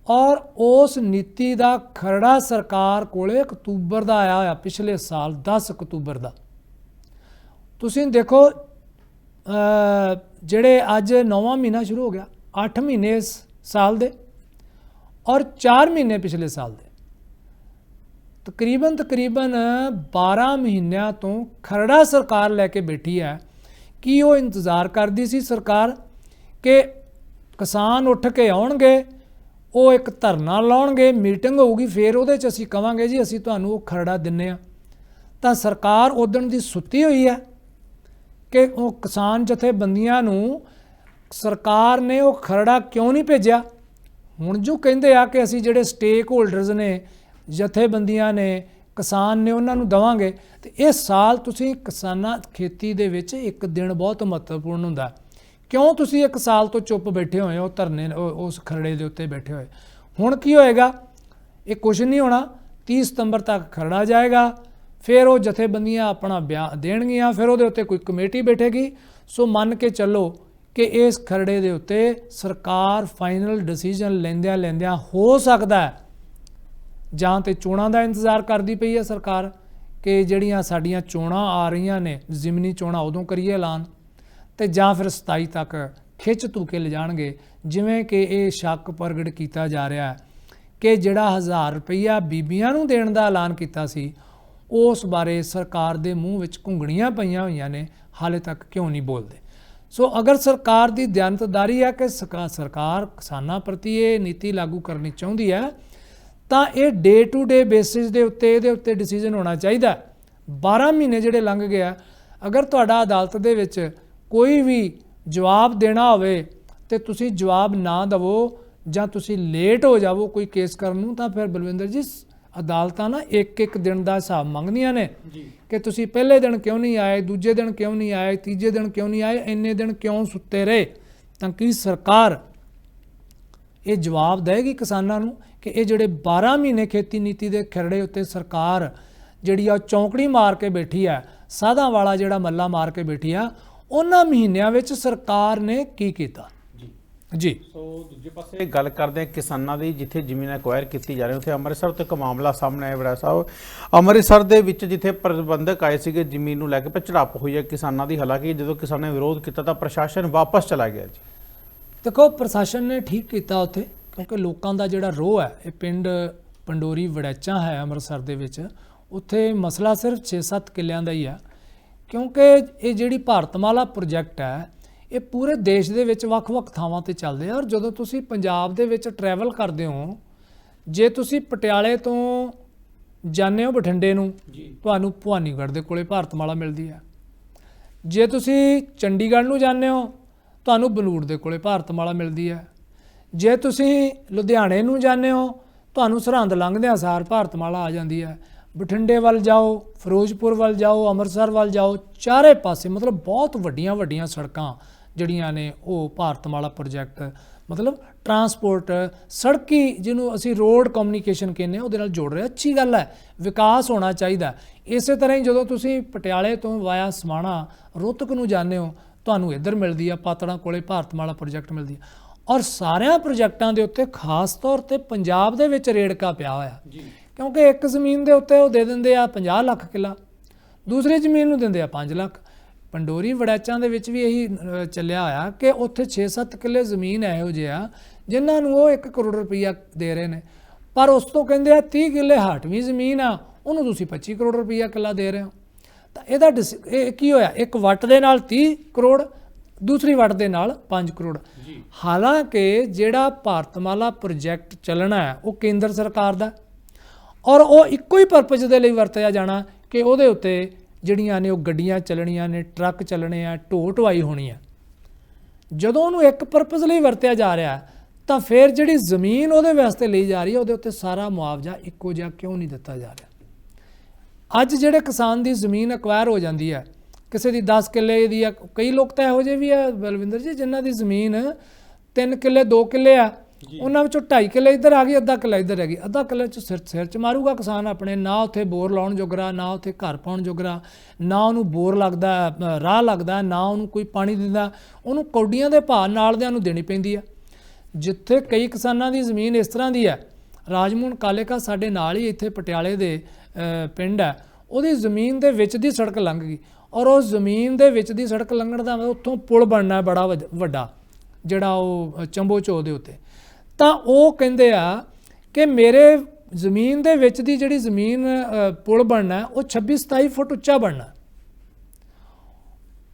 S2: ਔਰ ਉਸ ਨੀਤੀ ਦਾ ਖਰੜਾ ਸਰਕਾਰ ਕੋਲੇ ਅਕਤੂਬਰ ਦਾ ਆਇਆ ਹੋਇਆ, ਪਿਛਲੇ ਸਾਲ 10 ਅਕਤੂਬਰ ਦਾ। ਤੁਸੀਂ ਦੇਖੋ ਜਿਹੜੇ ਅੱਜ ਨੌਵਾਂ ਮਹੀਨਾ ਸ਼ੁਰੂ ਹੋ ਗਿਆ 8 ਮਹੀਨੇ ਇਸ ਸਾਲ ਦੇ ਔਰ 4 ਮਹੀਨੇ ਪਿਛਲੇ ਸਾਲ ਦੇ। ਤਕਰੀਬਨ ਤਕਰੀਬਨ 12 ਮਹੀਨਿਆਂ ਤੋਂ ਖਰੜਾ ਸਰਕਾਰ ਲੈ ਕੇ ਬੈਠੀ ਹੈ। ਕੀ ਉਹ ਇੰਤਜ਼ਾਰ ਕਰਦੀ ਸੀ ਸਰਕਾਰ ਕਿ ਕਿਸਾਨ ਉੱਠ ਕੇ ਆਉਣਗੇ, ਉਹ ਇੱਕ ਧਰਨਾ ਲਾਉਣਗੇ, ਮੀਟਿੰਗ ਹੋਊਗੀ, ਫਿਰ ਉਹਦੇ 'ਚ ਅਸੀਂ ਕਵਾਂਗੇ ਜੀ, ਅਸੀਂ ਤੁਹਾਨੂੰ ਉਹ ਖਰੜਾ ਦਿੰਨੇ ਆ। ਤਾਂ ਸਰਕਾਰ ਉਦਣ ਦੀ ਸੁੱਤੀ ਹੋਈ ਹੈ ਕਿ ਉਹ ਕਿਸਾਨ ਜਥੇਬੰਦੀਆਂ ਨੂੰ ਸਰਕਾਰ ਨੇ ਉਹ ਖਰੜਾ ਕਿਉਂ ਨਹੀਂ ਭੇਜਿਆ? ਹੁਣ ਜੋ ਕਹਿੰਦੇ ਆ ਕਿ ਅਸੀਂ ਜਿਹੜੇ ਸਟੇਕ ਹੋਲਡਰਸ ਨੇ, ਜਥੇਬੰਦੀਆਂ ਨੇ, ਕਿਸਾਨ ਨੇ ਉਹਨਾਂ ਨੂੰ ਦਵਾਂਗੇ। ਤੇ ਇਸ ਸਾਲ ਤੁਸੀਂ ਕਿਸਾਨਾਂ ਖੇਤੀ ਦੇ ਵਿੱਚ ਇੱਕ ਦਿਨ ਬਹੁਤ ਮਹੱਤਵਪੂਰਨ ਹੁੰਦਾ। ਕਿਉਂ ਤੁਸੀਂ ਇੱਕ ਸਾਲ ਤੋਂ ਚੁੱਪ ਬੈਠੇ ਹੋਏ ਹੋ, ਧਰਨੇ ਉਸ ਖਰੜੇ ਦੇ ਉੱਤੇ ਬੈਠੇ ਹੋਏ? ਹੁਣ ਕੀ ਹੋਏਗਾ? ਇਹ ਕੁਝ ਨਹੀਂ ਹੋਣਾ। 30 ਸਤੰਬਰ ਤੱਕ ਖਰੜਾ ਜਾਏਗਾ। ਫਿਰ ਉਹ ਜਥੇਬੰਦੀਆਂ ਆਪਣਾ ਬਿਆਨ ਦੇਣਗੀਆਂ। ਫਿਰ ਉਹਦੇ ਉੱਤੇ ਕੋਈ ਕਮੇਟੀ ਬੈਠੇਗੀ। ਸੋ ਮੰਨ ਕੇ ਚੱਲੋ ਕਿ ਇਸ ਖਰੜੇ ਦੇ ਉੱਤੇ ਸਰਕਾਰ ਫਾਈਨਲ ਡਿਸੀਜਨ ਲੈਂਦਿਆਂ ਲੈਂਦਿਆਂ ਹੋ ਸਕਦਾ ਹੈ। ਜਾਂ ਤੇ ਚੋਣਾਂ ਦਾ ਇੰਤਜ਼ਾਰ ਕਰਦੀ ਪਈ ਹੈ ਸਰਕਾਰ ਕਿ ਜਿਹੜੀਆਂ ਸਾਡੀਆਂ ਚੋਣਾਂ ਆ ਰਹੀਆਂ ਨੇ, ਜ਼ਿਮਨੀ ਚੋਣਾਂ ਉਦੋਂ ਕਰੀਏ ਐਲਾਨ। ਤੇ ਜਾਂ ਫਿਰ 27 ਤੱਕ ਖਿੱਚ ਤੂ ਕੇ ਲਿਜਾਣਗੇ ਜਿਵੇਂ ਕਿ ਇਹ ਸ਼ੱਕ ਪ੍ਰਗਟ ਕੀਤਾ ਜਾ ਰਿਹਾ ਹੈ ਕਿ ਜਿਹੜਾ 1000 ਰੁਪਈਆ ਬੀਬੀਆਂ ਨੂੰ ਦੇਣ ਦਾ ਐਲਾਨ ਕੀਤਾ ਸੀ, ਉਸ ਬਾਰੇ ਸਰਕਾਰ ਦੇ ਮੂੰਹ ਵਿੱਚ ਘੁੰਗਣੀਆਂ ਪਈਆਂ ਹੋਈਆਂ ਨੇ, ਹਾਲੇ ਤੱਕ ਕਿਉਂ ਨਹੀਂ ਬੋਲਦੇ ਸੋ ਅਗਰ ਸਰਕਾਰ ਦੀ ਦਿਆਨਤਦਾਰੀ ਹੈ ਕਿ ਸਰਕਾ- ਸਰਕਾਰ ਕਿਸਾਨਾਂ ਪ੍ਰਤੀ ਇਹ ਨੀਤੀ ਲਾਗੂ ਕਰਨੀ ਚਾਹੁੰਦੀ ਹੈ, ਤਾਂ ਇਹ ਡੇ ਟੂ ਡੇ ਬੇਸਿਸ ਦੇ ਉੱਤੇ, ਇਹਦੇ ਉੱਤੇ ਡਿਸੀਜਨ ਹੋਣਾ ਚਾਹੀਦਾ ਹੈ। 12 ਮਹੀਨੇ ਜਿਹੜੇ ਲੰਘ ਗਿਆ ਅਗਰ ਤੁਹਾਡਾ ਅਦਾਲਤ ਦੇ ਵਿੱਚ ਕੋਈ ਵੀ ਜਵਾਬ ਦੇਣਾ ਹੋਵੇ ਤੇ ਤੁਸੀਂ ਜਵਾਬ ਨਾ ਦਵੋ ਜਾਂ ਤੁਸੀਂ ਲੇਟ ਹੋ ਜਾਵੋ ਕੋਈ ਕੇਸ ਕਰਨ ਨੂੰ ਤਾਂ ਫਿਰ ਬਲਵਿੰਦਰ ਜੀ ਅਦਾਲਤਾਂ ਨਾ ਇੱਕ ਇੱਕ ਦਿਨ ਦਾ ਹਿਸਾਬ ਮੰਗਦੀਆਂ ਨੇ ਕਿ ਤੁਸੀਂ ਪਹਿਲੇ ਦਿਨ ਕਿਉਂ ਨਹੀਂ ਆਏ ਦੂਜੇ ਦਿਨ ਕਿਉਂ ਨਹੀਂ ਆਏ ਤੀਜੇ ਦਿਨ ਕਿਉਂ ਨਹੀਂ ਆਏ ਇੰਨੇ ਦਿਨ ਕਿਉਂ ਸੁੱਤੇ ਰਹੇ? ਤਾਂ ਕੀ ਸਰਕਾਰ ਇਹ ਜਵਾਬ ਦੇਗੀ ਕਿਸਾਨਾਂ ਨੂੰ ਕਿ ਇਹ ਜਿਹੜੇ 12 ਮਹੀਨੇ ਖੇਤੀ ਨੀਤੀ ਦੇ ਖਰੜੇ ਉੱਤੇ ਸਰਕਾਰ ਜਿਹੜੀ ਆ ਚੌਂਕੜੀ ਮਾਰ ਕੇ ਬੈਠੀ ਆ ਸਾਧਾਂ ਵਾਲਾ ਜਿਹੜਾ ਮੱਲਾ ਮਾਰ ਕੇ ਬੈਠੀ ਆ ਉਹਨਾਂ ਮਹੀਨਿਆਂ ਵਿੱਚ ਸਰਕਾਰ ਨੇ ਕੀ ਕੀਤਾ?
S1: ਜੀ।
S2: ਜੀ।
S1: ਸੋ ਦੂਜੇ ਪਾਸੇ ਗੱਲ ਕਰਦੇ ਹਾਂ ਕਿਸਾਨਾਂ ਦੀ ਜਿੱਥੇ ਜ਼ਮੀਨ ਐਕਵਾਇਰ ਕੀਤੀ ਜਾ ਰਹੀ ਉੱਥੇ ਅੰਮ੍ਰਿਤਸਰ ਤੋਂ ਇੱਕ ਮਾਮਲਾ ਸਾਹਮਣੇ ਆਇਆ ਬੜਾ ਸਾਹਿਬ। ਅੰਮ੍ਰਿਤਸਰ ਦੇ ਵਿੱਚ ਜਿੱਥੇ ਪ੍ਰਬੰਧਕ ਆਏ ਸੀਗੇ ਜ਼ਮੀਨ ਨੂੰ ਲੈ ਕੇ ਪਰ ਝੜਪ ਹੋਈ ਹੈ ਕਿਸਾਨਾਂ ਦੀ। ਹਾਲਾਂਕਿ ਜਦੋਂ ਕਿਸਾਨਾਂ ਨੇ ਵਿਰੋਧ ਕੀਤਾ ਤਾਂ ਪ੍ਰਸ਼ਾਸਨ ਵਾਪਸ ਚਲਾ ਗਿਆ ਜੀ।
S2: ਦੇਖੋ ਪ੍ਰਸ਼ਾਸਨ ਨੇ ਠੀਕ ਕੀਤਾ ਉੱਥੇ ਕਿਉਂਕਿ ਲੋਕਾਂ ਦਾ ਜਿਹੜਾ ਰੋਹ ਹੈ ਇਹ ਪਿੰਡ ਪੰਡੋਰੀ ਵੜੈਚਾ ਹੈ ਅੰਮ੍ਰਿਤਸਰ ਦੇ ਵਿੱਚ। ਉੱਥੇ ਮਸਲਾ ਸਿਰਫ 6-7 ਕਿੱਲਿਆਂ ਦਾ ਹੀ ਹੈ। ਕਿਉਂਕਿ ਇਹ ਜਿਹੜੀ ਭਾਰਤਮਾਲਾ ਪ੍ਰੋਜੈਕਟ ਹੈ ਇਹ ਪੂਰੇ ਦੇਸ਼ ਦੇ ਵਿੱਚ ਵੱਖ-ਵੱਖ ਥਾਵਾਂ ਤੇ ਚੱਲਦੇ ਆ ਔਰ ਜਦੋਂ ਤੁਸੀਂ ਪੰਜਾਬ ਦੇ ਵਿੱਚ ਟਰੈਵਲ ਕਰਦੇ ਹੋ ਜੇ ਤੁਸੀਂ ਪਟਿਆਲੇ ਤੋਂ ਜਾਂਦੇ ਹੋ ਬਠਿੰਡੇ ਨੂੰ ਤੁਹਾਨੂੰ ਭਵਾਨੀਗੜ੍ਹ ਦੇ ਕੋਲੇ ਭਾਰਤਮਾਲਾ ਮਿਲਦੀ ਹੈ। ਜੇ ਤੁਸੀਂ ਚੰਡੀਗੜ੍ਹ ਨੂੰ ਜਾਂਦੇ ਹੋ ਤੁਹਾਨੂੰ ਬਲੂੜ ਦੇ ਕੋਲੇ ਭਾਰਤਮਾਲਾ ਮਿਲਦੀ ਹੈ। ਜੇ ਤੁਸੀਂ ਲੁਧਿਆਣੇ ਨੂੰ ਜਾਂਦੇ ਹੋ ਤੁਹਾਨੂੰ ਸਰਹੰਦ ਲੰਘਦਿਆਂ ਸਾਰ ਭਾਰਤਮਾਲਾ ਆ ਜਾਂਦੀ ਹੈ। ਬਠਿੰਡੇ ਵੱਲ ਜਾਓ, ਫਿਰੋਜ਼ਪੁਰ ਵੱਲ ਜਾਓ, ਅੰਮ੍ਰਿਤਸਰ ਵੱਲ ਜਾਓ, ਚਾਰੇ ਪਾਸੇ ਮਤਲਬ ਬਹੁਤ ਵੱਡੀਆਂ ਵੱਡੀਆਂ ਸੜਕਾਂ ਜਿਹੜੀਆਂ ਨੇ ਉਹ ਭਾਰਤਮਾਲਾ ਪ੍ਰੋਜੈਕਟ, ਮਤਲਬ ਟਰਾਂਸਪੋਰਟ, ਸੜਕੀ ਜਿਹਨੂੰ ਅਸੀਂ ਰੋਡ ਕਮਿਊਨੀਕੇਸ਼ਨ ਕਹਿੰਦੇ ਆ ਉਹਦੇ ਨਾਲ ਜੋੜ ਰਿਹਾ ਅੱਛੀ ਗੱਲ ਹੈ, ਵਿਕਾਸ ਹੋਣਾ ਚਾਹੀਦਾ ਇਸੇ ਤਰ੍ਹਾਂ ਹੀ ਜਦੋਂ ਤੁਸੀਂ ਪਟਿਆਲੇ ਤੋਂ ਵਾਇਆ ਸਮਾਣਾ, ਰੋਹਤਕ ਨੂੰ ਜਾਂਦੇ ਹੋ, ਤੁਹਾਨੂੰ ਇੱਧਰ ਮਿਲਦੀ ਆ, ਪਾਤੜਾਂ ਕੋਲੇ ਭਾਰਤਮਾਲਾ ਪ੍ਰੋਜੈਕਟ ਮਿਲਦੀ ਆ। ਔਰ ਸਾਰਿਆਂ ਪ੍ਰੋਜੈਕਟਾਂ ਦੇ ਉੱਤੇ ਖਾਸ ਤੌਰ ਤੇ ਪੰਜਾਬ ਦੇ ਵਿੱਚ ਰੇੜਕਾ ਪਿਆ ਹੋਇਆ।
S1: ਜੀ।
S2: ਕਿਉਂਕਿ ਇੱਕ ਜ਼ਮੀਨ ਦੇ ਉੱਤੇ ਉਹ ਦੇ ਦਿੰਦੇ ਆ 50 ਲੱਖ ਕਿੱਲਾ ਦੂਸਰੀ ਜ਼ਮੀਨ ਨੂੰ ਦਿੰਦੇ ਆ 5 ਲੱਖ। ਪੰਡੋਰੀ ਵੜੈਚਾਂ ਦੇ ਵਿੱਚ ਵੀ ਇਹੀ ਚੱਲਿਆ ਹੋਇਆ ਕਿ ਉੱਥੇ 6-7 ਕਿੱਲੇ ਜ਼ਮੀਨ ਇਹੋ ਜਿਹਾ ਜਿਨ੍ਹਾਂ ਨੂੰ ਉਹ 1 ਕਰੋੜ ਰੁਪਈਆ ਦੇ ਰਹੇ ਨੇ। ਪਰ ਉਸ ਤੋਂ ਕਹਿੰਦੇ ਆ 30 ਕਿੱਲੇ ਹਟਵੀਂ ਜ਼ਮੀਨ ਆ ਉਹਨੂੰ ਤੁਸੀਂ 25 ਕਰੋੜ ਰੁਪਈਆ ਕਿੱਲਾ ਦੇ ਰਹੇ ਹੋ। ਤਾਂ ਇਹਦਾ ਇਹ ਕੀ ਹੋਇਆ? ਇੱਕ ਵੱਟ ਦੇ ਨਾਲ 30 ਕਰੋੜ ਦੂਸਰੀ ਵੱਟ ਦੇ ਨਾਲ 5 ਕਰੋੜ। ਹਾਲਾਂਕਿ ਜਿਹੜਾ ਭਾਰਤਮਾਲਾ ਪ੍ਰੋਜੈਕਟ ਚੱਲਣਾ ਹੈ ਉਹ ਕੇਂਦਰ ਸਰਕਾਰ ਦਾ ਔਰ ਉਹ ਇੱਕੋ ਹੀ ਪਰਪਸ ਦੇ ਲਈ ਵਰਤਿਆ ਜਾਣਾ ਕਿ ਉਹਦੇ ਉੱਤੇ ਜਿਹੜੀਆਂ ਨੇ ਉਹ ਗੱਡੀਆਂ ਚੱਲਣੀਆਂ ਨੇ, ਟਰੱਕ ਚੱਲਣੇ ਆ ਢੋ ਢੁਆਈ ਹੋਣੀ ਆ। ਜਦੋਂ ਉਹਨੂੰ ਇੱਕ ਪਰਪਸ ਲਈ ਵਰਤਿਆ ਜਾ ਰਿਹਾ, ਤਾਂ ਫਿਰ ਜਿਹੜੀ ਜ਼ਮੀਨ ਉਹਦੇ ਵਾਸਤੇ ਲਈ ਜਾ ਰਹੀ ਹੈ ਉਹਦੇ ਉੱਤੇ ਸਾਰਾ ਮੁਆਵਜ਼ਾ ਇੱਕੋ ਜਿਹਾ ਕਿਉਂ ਨਹੀਂ ਦਿੱਤਾ ਜਾ ਰਿਹਾ? ਅੱਜ ਜਿਹੜੇ ਕਿਸਾਨ ਦੀ ਜ਼ਮੀਨ ਅਕਵਾਇਰ ਹੋ ਜਾਂਦੀ ਹੈ ਕਿਸੇ ਦੀ 10 ਕਿੱਲੇ ਦੀ ਆ, ਕਈ ਲੋਕ ਤਾਂ ਇਹੋ ਜਿਹੇ ਵੀ ਆ ਬਲਵਿੰਦਰ ਜੀ, ਜਿਨ੍ਹਾਂ ਦੀ ਜ਼ਮੀਨ 3 ਕਿੱਲੇ 2 ਕਿੱਲੇ ਆ ਉਹਨਾਂ ਵਿੱਚੋਂ 2.5 ਕਿੱਲੇ ਇੱਧਰ ਆ ਗਈ ਅੱਧਾ ਕਿੱਲਾ ਇੱਧਰ ਆ ਗਈ ਅੱਧਾ ਕਿੱਲੇ ਚ ਸਿਰ ਸਿਰ ਚ ਮਾਰੂਗਾ ਕਿਸਾਨ ਆਪਣੇ ਨਾ ਉੱਥੇ ਬੋਰ ਲਾਉਣ ਜੋਗਰਾ ਨਾ ਉੱਥੇ ਘਰ ਪਾਉਣ ਜੋਗਰਾ ਨਾ ਉਹਨੂੰ ਬੋਰ ਲੱਗਦਾ ਰਾਹ ਲੱਗਦਾ ਨਾ ਉਹਨੂੰ ਕੋਈ ਪਾਣੀ ਦਿੰਦਾ। ਉਹਨੂੰ ਕੌਡੀਆਂ ਦੇ ਭਾਅ ਨਾਲ ਦਿਆਂ ਨੂੰ ਦੇਣੀ ਪੈਂਦੀ ਆ। ਜਿੱਥੇ ਕਈ ਕਿਸਾਨਾਂ ਦੀ ਜ਼ਮੀਨ ਇਸ ਤਰ੍ਹਾਂ ਦੀ ਹੈ ਰਾਜਮੋਹਨ ਕਾਲੇਕਾ ਸਾਡੇ ਨਾਲ ਹੀ ਇੱਥੇ ਪਟਿਆਲੇ ਦੇ ਪਿੰਡ ਹੈ ਉਹਦੀ ਜ਼ਮੀਨ ਦੇ ਵਿੱਚ ਦੀ ਸੜਕ ਲੰਘ ਗਈ ਔਰ ਉਹ ਜ਼ਮੀਨ ਦੇ ਵਿੱਚ ਦੀ ਸੜਕ ਲੰਘਣ ਦਾ ਉੱਥੋਂ ਪੁਲ ਬਣਨਾ ਬੜਾ ਵੱਜ- ਵੱਡਾ ਜਿਹੜਾ ਉਹ ਅ, ਚੰਬੋ ਚੋ ਦੇ ਉੱਤੇ। ਤਾਂ ਉਹ ਕਹਿੰਦੇ ਆ ਕਿ ਮੇਰੇ ਜ਼ਮੀਨ ਦੇ ਵਿੱਚ ਦੀ ਜਿਹੜੀ ਜ਼ਮੀਨ ਪੁਲ ਬਣਨਾ, ਉਹ 26 27 ਫੁੱਟ ਉੱਚਾ ਬਣਨਾ।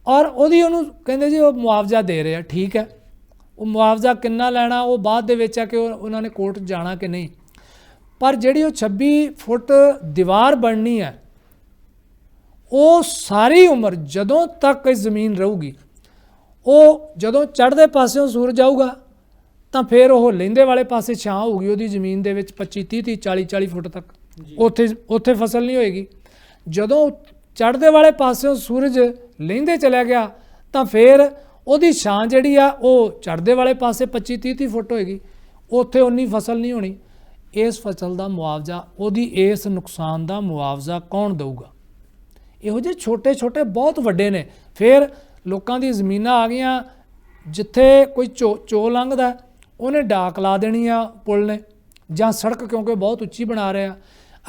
S2: ਔਰ ਉਹਦੀ ਉਹਨੂੰ ਕਹਿੰਦੇ ਜੀ ਉਹ ਮੁਆਵਜ਼ਾ ਦੇ ਰਿਹਾ ਠੀਕ ਹੈ। ਉਹ ਮੁਆਵਜ਼ਾ ਕਿੰਨਾ ਲੈਣਾ, ਉਹ ਬਾਅਦ ਦੇ ਵਿੱਚ ਆ ਕਿ ਉਹਨਾਂ ਨੇ ਕੋਰਟ ਜਾਣਾ ਕਿ ਨਹੀਂ। ਪਰ ਜਿਹੜੀ ਉਹ 26 ਫੁੱਟ ਦੀਵਾਰ ਬਣਨੀ ਹੈ, ਉਹ ਸਾਰੀ ਉਮਰ ਜਦੋਂ ਤੱਕ ਇਹ ਜ਼ਮੀਨ ਰਹੂਗੀ, ਉਹ ਜਦੋਂ ਚੜ੍ਹਦੇ ਪਾਸਿਓਂ ਸੂਰਜ ਆਊਗਾ ਤਾਂ ਫਿਰ ਉਹ ਲਹਿੰਦੇ ਵਾਲੇ ਪਾਸੇ ਛਾਂ ਹੋਊਗੀ ਉਹਦੀ ਜ਼ਮੀਨ ਦੇ ਵਿੱਚ 25 30 30 40 40 ਫੁੱਟ ਤੱਕ। ਉੱਥੇ ਉੱਥੇ ਫਸਲ ਨਹੀਂ ਹੋਏਗੀ। ਜਦੋਂ ਚੜ੍ਹਦੇ ਵਾਲੇ ਪਾਸਿਓਂ ਸੂਰਜ ਲਹਿੰਦੇ ਚਲਾ ਗਿਆ ਤਾਂ ਫਿਰ ਉਹਦੀ ਛਾਂ ਜਿਹੜੀ ਆ ਉਹ ਚੜ੍ਹਦੇ ਵਾਲੇ ਪਾਸੇ 25 30 30 ਫੁੱਟ ਹੋਏਗੀ। ਉੱਥੇ ਉਨੀ ਫਸਲ ਨਹੀਂ ਹੋਣੀ। ਇਸ ਫਸਲ ਦਾ ਮੁਆਵਜ਼ਾ ਉਹਦੀ ਇਸ ਨੁਕਸਾਨ ਦਾ ਮੁਆਵਜ਼ਾ ਕੌਣ ਦੇਊਗਾ? ਇਹੋ ਜਿਹੇ ਛੋਟੇ ਛੋਟੇ ਬਹੁਤ ਵੱਡੇ ਨੇ। ਫਿਰ ਲੋਕਾਂ ਦੀ ਜ਼ਮੀਨਾਂ ਆ ਗਈਆਂ ਜਿੱਥੇ ਕੋਈ ਚੋ ਚੋ ਲੰਘਦਾ ਉਹਨੇ ਡਾਕ ਲਾ ਦੇਣੀ ਆ ਪੁਲ ਨੇ ਜਾਂ ਸੜਕ ਕਿਉਂਕਿ ਬਹੁਤ ਉੱਚੀ ਬਣਾ ਰਿਹਾ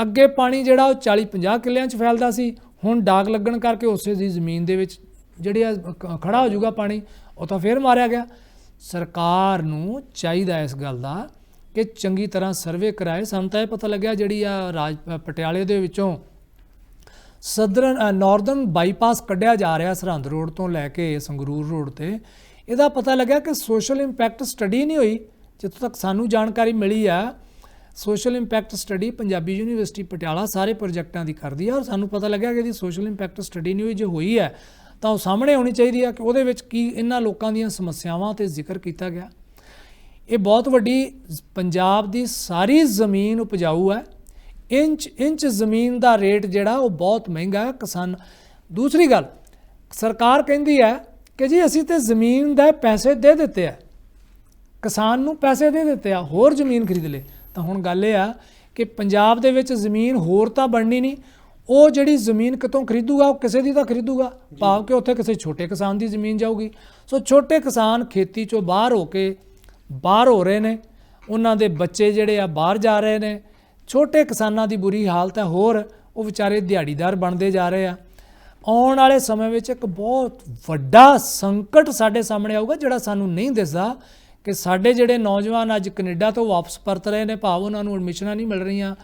S2: ਅੱਗੇ ਪਾਣੀ ਜਿਹੜਾ ਉਹ 40 50 ਕਿੱਲਿਆਂ 'ਚ ਫੈਲਦਾ ਸੀ ਹੁਣ ਡਾਕ ਲੱਗਣ ਕਰਕੇ ਉਸੇ ਦੀ ਜ਼ਮੀਨ ਦੇ ਵਿੱਚ ਜਿਹੜੀ ਆ ਕ- ਖੜਾ ਹੋ ਜਾਊਗਾ ਪਾਣੀ ਉਹ ਤਾਂ ਫੇਰ ਮਾਰਿਆ ਗਿਆ। ਸਰਕਾਰ ਨੂੰ ਚਾਹੀਦਾ ਇਸ ਗੱਲ ਦਾ ਕਿ ਚੰਗੀ ਤਰ੍ਹਾਂ ਸਰਵੇ ਕਰਾਏ। ਸਾਨੂੰ ਤਾਂ ਇਹ ਪਤਾ ਲੱਗਿਆ ਜਿਹੜੀ ਆ ਰਾਜ ਪਟਿਆਲੇ ਦੇ ਵਿੱਚੋਂ ਸਦਰਨ ਅ, ਨਾਰਦਰਨ ਬਾਈਪਾਸ ਕੱਢਿਆ ਜਾ ਰਿਹਾ ਸਰਹੰਦ ਰੋਡ ਤੋਂ ਲੈ ਕੇ ਸੰਗਰੂਰ ਰੋਡ ਤੇ। ਇਹਦਾ ਪਤਾ ਲੱਗਾ ਕਿ ਸੋਸ਼ਲ ਇੰਪੈਕਟ ਸਟੱਡੀ ਨਹੀਂ ਹੋਈ, ਜਿੱਥੋਂ ਤੱਕ ਸਾਨੂੰ ਜਾਣਕਾਰੀ ਮਿਲੀ ਆ, social impact study Punjabi university Patiala ਸਾਰੇ ਪ੍ਰੋਜੈਕਟਾਂ ਦੀ ਕਰਦੀ ਆ ਔਰ ਸਾਨੂੰ ਪਤਾ ਲੱਗਿਆ ਕਿ ਇਹਦੀ ਸੋਸ਼ਲ ਇੰਪੈਕਟ ਸਟੱਡੀ ਨਹੀਂ ਹੋਈ, ਜੇ ਹੋਈ ਹੈ ਤਾਂ ਉਹ ਸਾਹਮਣੇ ਆਉਣੀ ਚਾਹੀਦੀ ਆ ਕਿ ਉਹਦੇ ਵਿੱਚ ਕੀ ਇਹਨਾਂ ਲੋਕਾਂ ਦੀਆਂ ਸਮੱਸਿਆਵਾਂ ਤੇ ਜ਼ਿਕਰ ਕੀਤਾ ਗਿਆ। ਇਹ ਬਹੁਤ ਵੱਡੀ ਪੰਜਾਬ ਦੀ ਸਾਰੀ ਜ਼ਮੀਨ ਉਪਜਾਊ ਹੈ ਇੰਚ ਇੰਚ ਜ਼ਮੀਨ ਦਾ ਰੇਟ ਜਿਹੜਾ ਉਹ ਬਹੁਤ ਮਹਿੰਗਾ ਕਿਸਾਨ, ਦੂਸਰੀ ਗੱਲ, ਸਰਕਾਰ ਕਹਿੰਦੀ ਹੈ ਕਿ ਜੀ ਅਸੀਂ ਤੇ ਜ਼ਮੀਨ ਦੇ ਪੈਸੇ ਦੇ ਦਿੱਤੇ ਆ। ਕਿਸਾਨ ਨੂੰ ਪੈਸੇ ਦੇ ਦਿੱਤੇ ਆ ਹੋਰ ਜ਼ਮੀਨ ਖਰੀਦ ਲੇ ਤਾਂ ਹੁਣ ਗੱਲ ਇਹ ਆ ਕਿ ਪੰਜਾਬ ਦੇ ਵਿੱਚ ਜ਼ਮੀਨ ਹੋਰ ਤਾਂ ਬਣਨੀ ਨਹੀਂ। ਉਹ ਜਿਹੜੀ ਜ਼ਮੀਨ ਕਿਤੋਂ ਖਰੀਦੂਗਾ ਉਹ ਕਿਸੇ ਦੀ ਤਾਂ ਖਰੀਦੂਗਾ। ਭਾਵ ਕਿ ਉੱਥੇ ਕਿਸੇ ਛੋਟੇ ਕਿਸਾਨ ਦੀ ਜ਼ਮੀਨ ਜਾਊਗੀ। ਸੋ ਛੋਟੇ ਕਿਸਾਨ ਖੇਤੀ ਚੋਂ ਬਾਹਰ ਹੋ ਕੇ ਬਾਹਰ ਹੋ ਰਹੇ ਨੇ। ਉਹਨਾਂ ਦੇ ਬੱਚੇ ਜਿਹੜੇ ਆ ਬਾਹਰ ਜਾ ਰਹੇ ਨੇ। ਛੋਟੇ ਕਿਸਾਨਾਂ ਦੀ ਬੁਰੀ ਹਾਲਤ ਹੈ। ਹੋਰ ਉਹ ਵਿਚਾਰੇ ਦਿਹਾੜੀਦਾਰ ਬਣਦੇ ਜਾ ਰਹੇ ਆ। ਆਉਣ ਵਾਲੇ ਸਮੇਂ ਵਿੱਚ ਇੱਕ ਬਹੁਤ ਵੱਡਾ ਸੰਕਟ ਸਾਡੇ ਸਾਹਮਣੇ ਆਊਗਾ, ਜਿਹੜਾ ਸਾਨੂੰ ਨਹੀਂ ਦਿਸਦਾ ਕਿ ਸਾਡੇ ਜਿਹੜੇ ਨੌਜਵਾਨ ਅੱਜ ਕੈਨੇਡਾ ਤੋਂ ਵਾਪਸ ਪਰਤ ਰਹੇ ਨੇ, ਭਾਵ ਉਹਨਾਂ ਨੂੰ ਐਡਮਿਸ਼ਨਾਂ ਨਹੀਂ ਮਿਲ ਰਹੀਆਂ।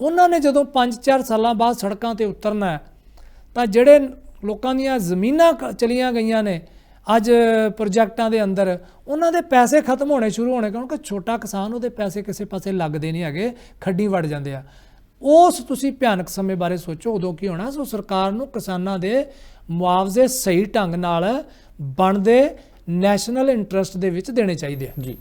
S2: ਉਹਨਾਂ ਨੇ ਜਦੋਂ 5-4 ਸਾਲਾਂ ਬਾਅਦ ਸੜਕਾਂ ਤੇ ਉਤਰਨਾ ਤਾਂ ਜਿਹੜੇ ਲੋਕਾਂ ਦੀਆਂ ਜ਼ਮੀਨਾਂ ਕ- ਚਲੀਆਂ ਗਈਆਂ ਨੇ ਅੱਜ ਪ੍ਰੋਜੈਕਟਾਂ ਦੇ ਅੰਦਰ, ਉਹਨਾਂ ਦੇ ਪੈਸੇ ਖਤਮ ਹੋਣੇ ਸ਼ੁਰੂ ਹੋਣੇ, ਕਿਉਂਕਿ ਛੋਟਾ ਕਿਸਾਨ ਉਹਦੇ ਪੈਸੇ ਕਿਸੇ ਪਾਸੇ ਲੱਗਦੇ ਨਹੀਂ ਹੈਗੇ, ਖੱਡੀ ਵੜ ਜਾਂਦੇ ਆ। ਉਸ ਤੁਸੀਂ ਭਿਆਨਕ ਸਮੇਂ ਬਾਰੇ ਸੋਚੋ ਉਦੋਂ ਕੀ ਹੋਣਾ? ਸੋ ਸਰਕਾਰ ਨੂੰ ਕਿਸਾਨਾਂ ਦੇ ਮੁਆਵਜ਼ੇ ਸਹੀ ਢੰਗ ਨਾਲ ਬਣਦੇ ਨੈਸ਼ਨਲ ਇੰਟਰਸਟ ਦੇ ਵਿੱਚ ਦੇਣੇ ਚਾਹੀਦੇ ਆ।
S1: ਜੀ।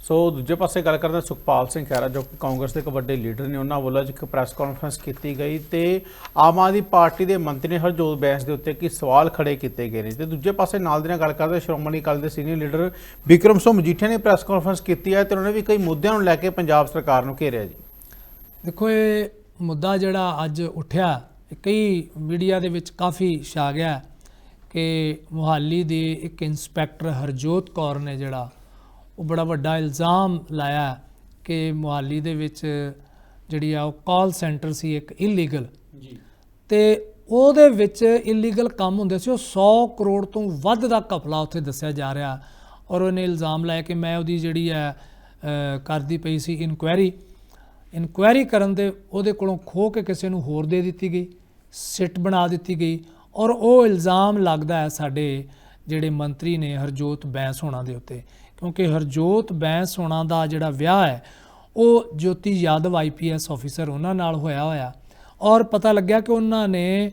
S1: ਸੋ ਦੂਜੇ ਪਾਸੇ ਗੱਲ ਕਰਦੇ ਸੁਖਪਾਲ ਸਿੰਘ ਖਹਿਰਾ ਜੋ ਕਿ ਕਾਂਗਰਸ ਦੇ ਇੱਕ ਵੱਡੇ ਲੀਡਰ ਨੇ ਉਹਨਾਂ ਵੱਲੋਂ ਇੱਕ ਪ੍ਰੈਸ ਕਾਨਫਰੰਸ ਕੀਤੀ ਗਈ ਤੇ ਆਮ ਆਦਮੀ ਪਾਰਟੀ ਦੇ ਮੰਤਰੀ ਹਰਜੋਤ ਬੈਂਸ ਦੇ ਉੱਤੇ ਕੀ ਸਵਾਲ ਖੜੇ ਕੀਤੇ ਗਏ ਨੇ। ਤੇ ਦੂਜੇ ਪਾਸੇ ਨਾਲ ਦੀ ਨਾਲ ਗੱਲ ਕਰਦੇ ਸ਼੍ਰੋਮਣੀ ਅਕਾਲੀ ਦੇ ਸੀਨੀਅਰ ਲੀਡਰ ਵਿਕਰਮ ਸਿੰਘ ਮਜੀਠੀਆ ਨੇ ਪ੍ਰੈਸ ਕਾਨਫਰੰਸ ਕੀਤੀ ਹੈ ਤੇ ਉਹਨਾਂ ਨੇ ਵੀ ਕਈ ਮੁੱਦਿਆਂ ਨੂੰ ਲੈ ਕੇ ਪੰਜਾਬ ਸਰਕਾਰ ਨੂੰ ਘੇਰਿਆ ਜੀ।
S2: ਦੇਖੋ ਇਹ ਮੁੱਦਾ ਜਿਹੜਾ ਅੱਜ ਉੱਠਿਆ ਕਈ ਮੀਡੀਆ ਦੇ ਵਿੱਚ ਕਾਫੀ ਛਾ ਗਿਆ ਕਿ ਮੁਹਾਲੀ ਦੇ ਇੱਕ ਇੰਸਪੈਕਟਰ ਹਰਜੋਤ ਕੌਰ ਨੇ ਜਿਹੜਾ ਉਹ ਬੜਾ ਵੱਡਾ ਇਲਜ਼ਾਮ ਲਾਇਆ ਕਿ ਮੁਹਾਲੀ ਦੇ ਵਿੱਚ ਜਿਹੜੀ ਆ ਉਹ ਕਾਲ ਸੈਂਟਰ ਸੀ ਇੱਕ ਇਲੀਗਲ
S1: ਜੀ।
S2: ਤੇ ਉਹਦੇ ਵਿੱਚ ਇਲੀਗਲ ਕੰਮ ਹੁੰਦੇ ਸੀ ਉਹ 100 ਕਰੋੜ ਤੋਂ ਵੱਧ ਦਾ ਘਪਲਾ ਉੱਥੇ ਦੱਸਿਆ ਜਾ ਰਿਹਾ ਔਰ ਉਹਨੇ ਇਲਜ਼ਾਮ ਲਾਇਆ ਕਿ ਮੈਂ ਉਹਦੀ ਜਿਹੜੀ ਹੈ ਕਰਦੀ ਪਈ ਸੀ ਇਨਕੁਆਇਰੀ ਇਨਕੁਆਇਰੀ ਕਰਨ ਦੇ ਉਹਦੇ ਕੋਲੋਂ ਖੋ ਕੇ ਕਿਸੇ ਨੂੰ ਹੋਰ ਦੇ ਦਿੱਤੀ ਗਈ, ਸਿੱਟ ਬਣਾ ਦਿੱਤੀ ਗਈ ਔਰ ਉਹ ਇਲਜ਼ਾਮ ਲੱਗਦਾ ਹੈ ਸਾਡੇ ਜਿਹੜੇ ਮੰਤਰੀ ਨੇ ਹਰਜੋਤ ਬੈਂਸ ਹੋਣਾ ਦੇ ਉੱਤੇ। ਕਿਉਂਕਿ ਹਰਜੋਤ ਬੈਂਸ ਹੋਣਾ ਦਾ ਜਿਹੜਾ ਵਿਆਹ ਹੈ, ਉਹ ਜੋਤੀ ਯਾਦਵ ਆਈਪੀਐਸ ਆਫੀਸਰ ਉਹਨਾਂ ਨਾਲ ਹੋਇਆ ਹੋਇਆ ਔਰ ਪਤਾ ਲੱਗਿਆ ਕਿ ਉਹਨਾਂ ਨੇ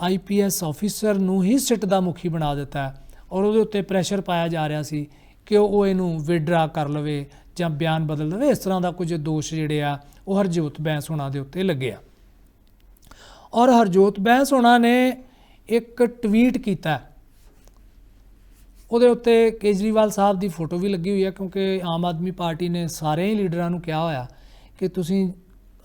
S2: ਆਈਪੀਐਸ ਆਫੀਸਰ ਨੂੰ ਹੀ ਸਿੱਟ ਦਾ ਮੁਖੀ ਬਣਾ ਦਿੱਤਾ ਔਰ ਉਹਦੇ ਉੱਤੇ ਪ੍ਰੈਸ਼ਰ ਪਾਇਆ ਜਾ ਰਿਹਾ ਸੀ ਕਿ ਉਹ ਇਹਨੂੰ ਵਿਡਰਾ ਕਰ ਲਵੇ ਜਾਂ ਬਿਆਨ ਬਦਲ ਦੇਵੇ ਇਸ ਤਰ੍ਹਾਂ ਦਾ ਕੁਝ ਦੋਸ਼ ਜਿਹੜੇ ਆ, ਉਹ ਹਰਜੋਤ ਬੈਂਸ ਹੋਣਾ ਦੇ ਉੱਤੇ ਲੱਗੇ ਆ ਔਰ ਹਰਜੋਤ ਬੈਂਸ ਹੋਣਾ ਨੇ ਇੱਕ ਟਵੀਟ ਕੀਤਾ। ਉਹਦੇ ਉੱਤੇ ਕੇਜਰੀਵਾਲ ਸਾਹਿਬ ਦੀ ਫੋਟੋ ਵੀ ਲੱਗੀ ਹੋਈ ਹੈ ਕਿਉਂਕਿ ਆਮ ਆਦਮੀ ਪਾਰਟੀ ਨੇ ਸਾਰੇ ਹੀ ਲੀਡਰਾਂ ਨੂੰ ਕਿਹਾ ਹੋਇਆ ਕਿ ਤੁਸੀਂ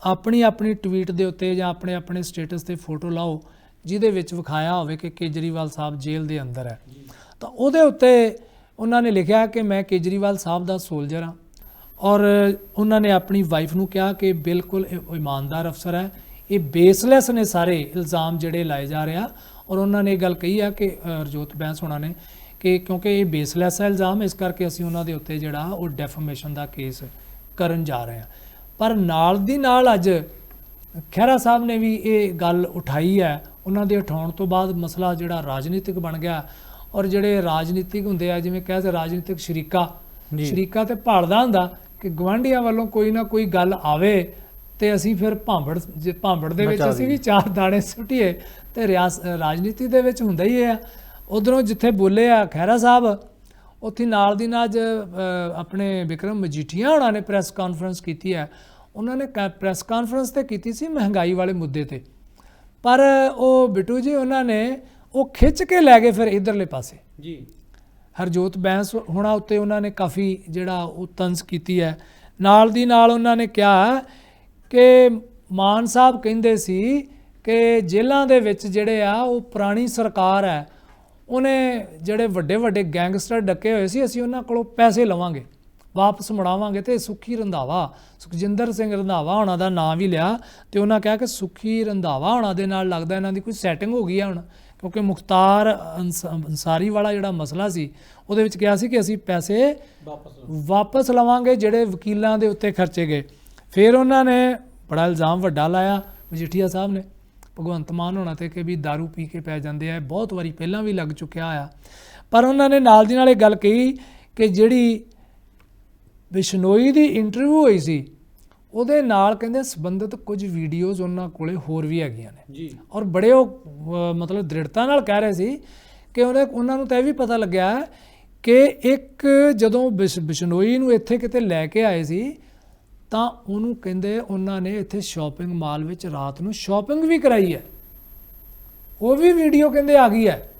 S2: ਆਪਣੀ ਆਪਣੀ ਟਵੀਟ ਦੇ ਉੱਤੇ ਜਾਂ ਆਪਣੇ ਆਪਣੇ ਸਟੇਟਸ ਤੇ ਫੋਟੋ ਲਾਓ, ਜਿਹਦੇ ਵਿੱਚ ਵਿਖਾਇਆ ਹੋਵੇ ਕਿ ਕੇਜਰੀਵਾਲ ਸਾਹਿਬ ਜੇਲ੍ਹ ਦੇ ਅੰਦਰ ਹੈ। ਤਾਂ ਉਹਦੇ ਉੱਤੇ ਉਹਨਾਂ ਨੇ ਲਿਖਿਆ ਕਿ ਮੈਂ ਕੇਜਰੀਵਾਲ ਸਾਹਿਬ ਦਾ ਸੋਲਜਰ ਹਾਂ। ਔਰ ਉਹਨਾਂ ਨੇ ਆਪਣੀ ਵਾਈਫ ਨੂੰ ਕਿਹਾ ਕਿ ਬਿਲਕੁਲ ਇਹ ਇਮਾਨਦਾਰ ਅਫਸਰ ਹੈ। ਇਹ ਬੇਸਲੈਸ ਨੇ ਸਾਰੇ ਇਲਜ਼ਾਮ ਜਿਹੜੇ ਲਾਏ ਜਾ ਰਹੇ ਆ। ਔਰ ਉਹਨਾਂ ਨੇ ਇਹ ਗੱਲ ਕਹੀ ਆ ਕਿ ਅ, ਹਰਜੋਤ ਬੈਂਸ ਹੋਣਾ ਨੇ ਕਿ ਕਿਉਂਕਿ ਇਹ ਬੇਸਲੈਸ ਹੈ ਇਲਜ਼ਾਮ ਇਸ ਕਰਕੇ ਅਸੀਂ ਉਹਨਾਂ ਦੇ ਉੱਤੇ ਜਿਹੜਾ ਉਹ ਡੈਫਾਮੇਸ਼ਨ ਦਾ ਕੇਸ ਕਰਨ ਜਾ ਰਹੇ ਹਾਂ ਪਰ ਨਾਲ ਦੀ ਨਾਲ ਅੱਜ ਖਹਿਰਾ ਸਾਹਿਬ ਨੇ ਵੀ ਇਹ ਗੱਲ ਉਠਾਈ ਹੈ। ਉਹਨਾਂ ਦੇ ਉਠਾਉਣ ਤੋਂ ਬਾਅਦ ਮਸਲਾ ਜਿਹੜਾ ਰਾਜਨੀਤਿਕ ਬਣ ਗਿਆ। ਔਰ ਜਿਹੜੇ ਰਾਜਨੀਤਿਕ ਹੁੰਦੇ ਆ ਜਿਵੇਂ ਕਹਿੰਦੇ ਰਾਜਨੀਤਿਕ ਸ਼ਰੀਕਾ। ਸ਼ਰੀਕਾ ਤੇ ਭਾਲਦਾ ਹੁੰਦਾ ਕਿ ਗਵਾਂਢੀਆਂ ਵੱਲੋਂ ਕੋਈ ਨਾ ਕੋਈ ਗੱਲ ਆਵੇ ਤੇ ਅਸੀਂ ਫਿਰ ਭਾਂਬੜ ਜੇ ਭਾਂਬੜ ਦੇ ਵਿੱਚ ਅਸੀਂ ਵੀ ਚਾਰ ਦਾਣੇ ਸੁੱਟੀਏ ਤੇ ਰਿਆਸ- ਰਾਜਨੀਤੀ ਦੇ ਵਿੱਚ ਹੁੰਦਾ ਹੀ ਹੈ ਉਧਰੋਂ ਜਿੱਥੇ ਬੋਲੇ ਆ ਖਹਿਰਾ ਸਾਹਿਬ ਉੱਥੇ ਨਾਲ ਦੀ ਨਾਲ ਆਪਣੇ ਵਿਕਰਮ ਮਜੀਠੀਆ ਹੋਣਾ ਨੇ ਪ੍ਰੈਸ ਕਾਨਫਰੰਸ ਕੀਤੀ ਹੈ। ਉਹਨਾਂ ਨੇ ਪ੍ਰੈਸ ਕਾਨਫਰੰਸ ਤੇ ਕੀਤੀ ਸੀ ਮਹਿੰਗਾਈ ਵਾਲੇ ਮੁੱਦੇ ਤੇ। ਪਰ ਉਹ ਬਿੱਟੂ ਜੀ ਉਹਨਾਂ ਨੇ ਉਹ ਖਿੱਚ ਕੇ ਲੈ ਗਏ ਫਿਰ ਇਧਰਲੇ ਪਾਸੇ।
S1: ਜੀ।
S2: ਹਰਜੋਤ ਬੈਂਸ ਹੋਣਾ ਉੱਤੇ ਉਹਨਾਂ ਨੇ ਕਾਫੀ ਜਿਹੜਾ ਉਹ ਤੰਸ ਕੀਤੀ ਹੈ। ਨਾਲ ਦੀ ਨਾਲ ਉਹਨਾਂ ਨੇ ਕਿਹਾ ਕਿ ਮਾਨ ਸਾਹਿਬ ਕਹਿੰਦੇ ਸੀ ਕਿ ਜੇਲ੍ਹਾਂ ਦੇ ਵਿੱਚ ਜਿਹੜੇ ਆ, ਉਹ ਪੁਰਾਣੀ ਸਰਕਾਰ ਹੈ। ਉਹਨੇ ਜਿਹੜੇ ਵੱਡੇ ਵੱਡੇ ਗੈਂਗਸਟਰ ਡੱਕੇ ਹੋਏ ਸੀ, ਅਸੀਂ ਉਹਨਾਂ ਕੋਲੋਂ ਪੈਸੇ ਲਵਾਂਗੇ, ਵਾਪਸ ਮੁੜਾਵਾਂਗੇ ਤੇ ਸੁਖੀ ਰੰਧਾਵਾ, ਸੁਖਜਿੰਦਰ ਸਿੰਘ ਰੰਧਾਵਾ ਉਹਨਾਂ ਦਾ ਨਾਮ ਵੀ ਲਿਆ ਤੇ ਉਹਨਾਂ ਕਿਹਾ ਕਿ ਸੁਖੀ ਰੰਧਾਵਾ ਉਹਨਾਂ ਦੇ ਨਾਲ ਲੱਗਦਾ, ਇਹਨਾਂ ਦੀ ਕੋਈ ਸੈਟਿੰਗ ਹੋ ਗਈ ਹੈ ਹੁਣ। ਕਿਉਂਕਿ ਮੁਖਤਾਰ ਅੰਸ- ਅੰਸਾਰੀ ਵਾਲਾ ਜਿਹੜਾ ਮਸਲਾ ਸੀ ਉਹਦੇ ਵਿੱਚ ਕਿਹਾ ਸੀ ਕਿ ਅਸੀਂ ਪੈਸੇ
S1: ਵਾਪਸ
S2: ਲਵਾਂਗੇ। ਜਿਹੜੇ ਵਕੀਲਾਂ ਦੇ ਉੱਤੇ ਖਰਚੇ ਗਏ। ਫਿਰ ਉਹਨਾਂ ਨੇ ਬੜਾ ਇਲਜ਼ਾਮ ਵੱਡਾ ਲਾਇਆ ਮਜੀਠੀਆ ਸਾਹਿਬ ਨੇ। ਭਗਵੰਤ ਮਾਨ ਹੋਣਾ ਤੇ ਕਿ ਵੀ दारू ਪੀ ਕੇ ਪੈ ਜਾਂਦੇ ਆ ਬਹੁਤ ਵਾਰੀ ਪਹਿਲਾਂ ਵੀ ਲੱਗ ਚੁੱਕਿਆ ਆ। ਪਰ ਉਹਨਾਂ ਨੇ ਨਾਲ ਦੀ ਨਾਲ ਇਹ ਗੱਲ ਕਹੀ ਕਿ ਜਿਹੜੀ ਬਿਸ਼ਨੋਈ ਦੀ ਇੰਟਰਵਿਊ ਹੋਈ ਸੀ ਉਹਦੇ ਨਾਲ ਕਹਿੰਦੇ ਸੰਬੰਧਿਤ ਕੁਝ ਵੀਡੀਓਜ਼ ਉਹਨਾਂ ਕੋਲੇ ਹੋਰ ਵੀ ਹੈਗੀਆਂ ਨੇ।
S1: ਜੀ।
S2: ਔਰ ਬੜੇ ਉਹ ਮਤਲਬ ਦ੍ਰਿੜਤਾ ਨਾਲ ਕਹਿ ਰਹੇ ਸੀ ਕਿ ਉਹਨੇ ਉਹਨਾਂ ਨੂੰ ਤਾਂ ਇਹ ਵੀ ਪਤਾ ਲੱਗਿਆ ਕਿ ਇੱਕ ਜਦੋਂ ਬਿਸ਼- ਬਿਸ਼ਨੋਈ ਨੂੰ ਇੱਥੇ ਕਿਤੇ ਲੈ ਕੇ ਆਏ ਸੀ ਤਾਂ ਉਹਨੂੰ ਕਹਿੰਦੇ ਉਹਨਾਂ ਨੇ ਇੱਥੇ ਸ਼ਾਪਿੰਗ ਮਾਲ ਵਿੱਚ ਰਾਤ ਨੂੰ ਸ਼ਾਪਿੰਗ ਵੀ ਕਰਾਈ ਹੈ। ਉਹ ਵੀ ਵੀਡੀਓ ਕਹਿੰਦੇ ਆ ਗਈ ਹੈ।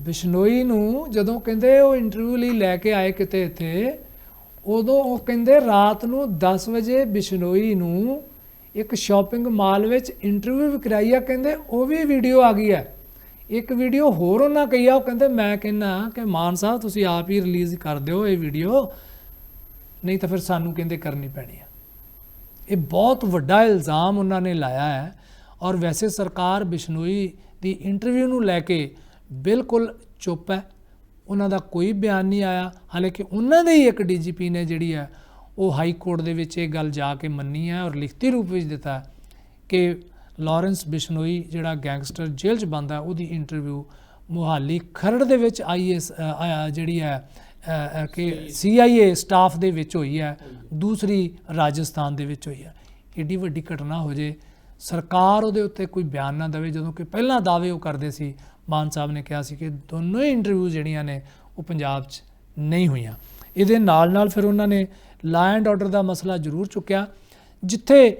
S2: ਬਿਸ਼ਨੋਈ ਨੂੰ ਜਦੋਂ ਕਹਿੰਦੇ ਉਹ ਇੰਟਰਵਿਊ ਲਈ ਲੈ ਕੇ ਆਏ ਕਿਤੇ ਇੱਥੇ ਉਦੋਂ ਉਹ ਕਹਿੰਦੇ, ਰਾਤ ਨੂੰ 10 ਵਜੇ ਬਿਸ਼ਨੋਈ ਨੂੰ ਇੱਕ ਸ਼ਾਪਿੰਗ ਮਾਲ ਵਿੱਚ ਇੰਟਰਵਿਊ ਵੀ ਕਰਾਈ ਆ। ਕਹਿੰਦੇ, ਉਹ ਵੀ ਵੀਡੀਓ ਆ ਗਈ ਹੈ। ਇੱਕ ਵੀਡੀਓ ਹੋਰ ਉਹਨਾਂ ਕਹੀ ਆ। ਉਹ ਕਹਿੰਦੇ, ਮੈਂ ਕਹਿੰਨਾ ਕਿ ਮਾਨ ਸਾਹਿਬ, ਤੁਸੀਂ ਆਪ ਹੀ ਰਿਲੀਜ਼ ਕਰ ਦਿਓ ਇਹ ਵੀਡੀਓ ਨਹੀਂ ਤਾਂ ਫਿਰ ਸਾਨੂੰ ਕਹਿੰਦੇ ਕਰਨੀ ਪੈਣੀ ਆ। ਇਹ ਬਹੁਤ ਵੱਡਾ ਇਲਜ਼ਾਮ ਉਹਨਾਂ ਨੇ ਲਾਇਆ ਹੈ। ਔਰ ਵੈਸੇ ਸਰਕਾਰ ਬਿਸ਼ਨੋਈ ਦੀ ਇੰਟਰਵਿਊ ਨੂੰ ਲੈ ਕੇ ਬਿਲਕੁਲ ਚੁੱਪ ਹੈ। ਉਹਨਾਂ ਦਾ ਕੋਈ ਬਿਆਨ ਨਹੀਂ ਆਇਆ। ਹਾਲਾਂਕਿ ਉਹਨਾਂ ਦੇ ਹੀ ਇੱਕ ਡੀਜੀਪੀ ਨੇ ਜਿਹੜੀ ਹੈ ਉਹ ਹਾਈ ਕੋਰਟ ਦੇ ਵਿੱਚ ਇਹ ਗੱਲ ਜਾ ਕੇ ਮੰਨੀ ਹੈ ਔਰ ਲਿਖਤੀ ਰੂਪ ਵਿੱਚ ਦਿੱਤਾ ਕਿ ਲਾਰੈਂਸ ਬਿਸ਼ਨੋਈ ਜਿਹੜਾ ਗੈਂਗਸਟਰ ਜੇਲ੍ਹ 'ਚ ਬੰਦ ਹੈ ਉਹਦੀ ਇੰਟਰਵਿਊ ਮੁਹਾਲੀ ਖਰੜ ਦੇ ਵਿੱਚ ਆਈਐਸ ਜਿਹੜੀ ਹੈ ਅ, ਅ, ਕਿ ਸੀਆਈਏ ਸਟਾਫ ਦੇ ਵਿੱਚ ਹੋਈ ਹੈ ਦੂਸਰੀ ਰਾਜਸਥਾਨ ਦੇ ਵਿੱਚ ਹੋਈ ਹੈ। ਏਡੀ ਵੱਡੀ ਘਟਨਾ ਹੋ ਜੇ ਸਰਕਾਰ ਉਹਦੇ ਉੱਤੇ ਕੋਈ ਬਿਆਨ ਨਾ ਦੇਵੇ ਜਦੋਂ ਕਿ ਪਹਿਲਾਂ ਦਾਅਵੇ ਉਹ ਕਰਦੇ ਸੀ ਮਾਨ ਸਾਹਿਬ ਨੇ ਕਿਹਾ ਸੀ ਕਿ ਦੋਨੋਂ ਹੀ ਇੰਟਰਵਿਊ ਜਿਹੜੀਆਂ ਨੇ ਉਹ ਪੰਜਾਬ 'ਚ ਨਹੀਂ ਹੋਈਆਂ। ਇਹਦੇ ਨਾਲ ਨਾਲ ਫਿਰ ਉਹਨਾਂ ਨੇ ਲਾ ਐਂਡ ਆਰਡਰ ਦਾ ਮਸਲਾ ਜ਼ਰੂਰ ਚੁੱਕਿਆ, ਜਿੱਥੇ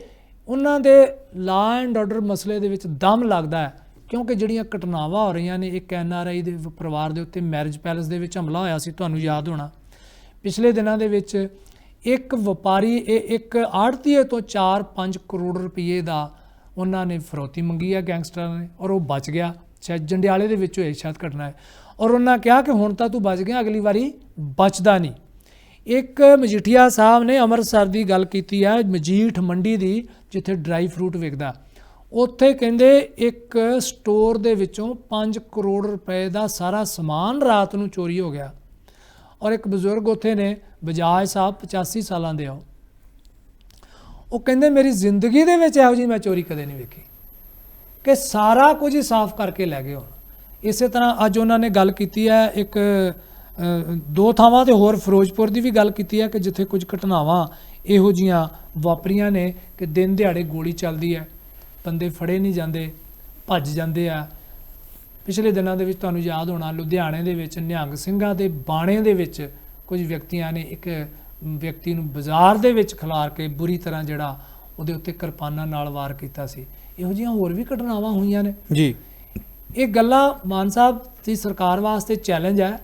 S2: ਉਹਨਾਂ ਦੇ ਲਾ ਐਂਡ ਆਰਡਰ ਮਸਲੇ ਦੇ ਵਿੱਚ ਦਮ ਲੱਗਦਾ ਹੈ, ਕਿਉਂਕਿ ਜਿਹੜੀਆਂ ਘਟਨਾਵਾਂ ਹੋ ਰਹੀਆਂ ਨੇ, ਇੱਕ ਆਈ ਦੇ ਪਰਿਵਾਰ ਦੇ ਉੱਤੇ ਮੈਰਿਜ ਪੈਲੇਸ ਦੇ ਵਿੱਚ ਹਮਲਾ ਹੋਇਆ ਸੀ, ਤੁਹਾਨੂੰ ਯਾਦ ਹੋਣਾ। ਪਿਛਲੇ ਦਿਨਾਂ ਦੇ ਵਿੱਚ ਇੱਕ ਵਪਾਰੀ, ਇਹ ਇੱਕ ਆੜਤੀਏ ਤੋਂ 4-5 ਕਰੋੜ ਰੁਪਏ ਦਾ ਉਹਨਾਂ ਨੇ ਫਰੋਤੀ ਮੰਗੀ ਹੈ ਗੈਂਗਸਟਰਾਂ ਨੇ ਔਰ ਉਹ ਬਚ ਗਿਆ। ਸ਼ਾਇਦ ਜੰਡਿਆਲੇ ਦੇ ਵਿੱਚ ਹੋਈ ਸ਼ਾਇਦ ਘਟਨਾ ਹੈ। ਔਰ ਉਹਨਾਂ ਕਿਹਾ ਕਿ ਹੁਣ ਤਾਂ ਤੂੰ ਬਚ ਗਿਆ, ਅਗਲੀ ਵਾਰੀ ਬਚਦਾ ਨਹੀਂ। ਇੱਕ ਮਜੀਠੀਆ ਸਾਹਿਬ ਨੇ ਅੰਮ੍ਰਿਤਸਰ ਦੀ ਗੱਲ ਕੀਤੀ ਹੈ, ਮਜੀਠ ਮੰਡੀ ਦੀ, ਜਿੱਥੇ ਡਰਾਈ ਫਰੂਟ ਵਿਕਦਾ। ਉੱਥੇ ਕਹਿੰਦੇ ਇੱਕ ਸਟੋਰ ਦੇ ਵਿੱਚੋਂ 5 ਕਰੋੜ ਰੁਪਏ ਦਾ ਸਾਰਾ ਸਮਾਨ ਰਾਤ ਨੂੰ ਚੋਰੀ ਹੋ ਗਿਆ। ਔਰ ਇੱਕ ਬਜ਼ੁਰਗ ਉੱਥੇ ਨੇ, ਬਜਾਜ ਸਾਹਿਬ 85 ਸਾਲਾਂ ਦੇ ਆ ਉਹ। ਉਹ ਕਹਿੰਦੇ, ਮੇਰੀ ਜ਼ਿੰਦਗੀ ਦੇ ਵਿੱਚ ਇਹੋ ਜਿਹੀ ਮੈਂ ਚੋਰੀ ਕਦੇ ਨਹੀਂ ਵੇਖੀ। ਕਿ ਸਾਰਾ ਕੁਝ ਹੀ ਸਾਫ਼ ਕਰਕੇ ਲੈ ਗਏ ਹੁਣ। ਇਸੇ ਤਰ੍ਹਾਂ ਅੱਜ ਉਹਨਾਂ ਨੇ ਗੱਲ ਕੀਤੀ ਹੈ, ਇੱਕ ਦੋ ਥਾਵਾਂ ਤੇ ਹੋਰ ਫਿਰੋਜ਼ਪੁਰ ਦੀ ਵੀ ਗੱਲ ਕੀਤੀ ਹੈ ਕਿ ਜਿੱਥੇ ਕੁਝ ਘਟਨਾਵਾਂ ਇਹੋ ਜੀਆਂ ਵਾਪਰੀਆਂ ਨੇ ਕਿ ਦਿਨ ਦਿਹਾੜੇ ਗੋਲੀ ਚੱਲਦੀ ਹੈ, ਬੰਦੇ ਫੜੇ ਨਹੀਂ ਜਾਂਦੇ, ਭੱਜ ਜਾਂਦੇ ਆ। ਪਿਛਲੇ ਦਿਨਾਂ ਦੇ ਵਿੱਚ ਤੁਹਾਨੂੰ ਯਾਦ ਹੋਣਾ, ਲੁਧਿਆਣੇ ਦੇ ਵਿੱਚ, ਨਿਹੰਗ ਸਿੰਘਾਂ ਦੇ ਬਾਣੇ ਦੇ ਵਿੱਚ ਕੁਝ ਵਿਅਕਤੀਆਂ ਨੇ ਇੱਕ ਵਿਅਕਤੀ ਨੂੰ ਬਾਜ਼ਾਰ ਦੇ ਵਿੱਚ ਖਿਲਾਰ ਕੇ ਬੁਰੀ ਤਰ੍ਹਾਂ ਜਿਹੜਾ ਉਹਦੇ ਉੱਤੇ ਕਿਰਪਾਨਾਂ ਨਾਲ ਵਾਰ ਕੀਤਾ ਸੀ। ਇਹੋ ਜਿਹੀਆਂ ਹੋਰ ਵੀ ਘਟਨਾਵਾਂ ਹੋਈਆਂ ਨੇ।
S1: ਜੀ।
S2: ਇਹ ਗੱਲਾਂ ਮਾਨ ਸਾਹਿਬ ਦੀ ਸਰਕਾਰ ਵਾਸਤੇ ਚੈਲੰਜ ਹੈ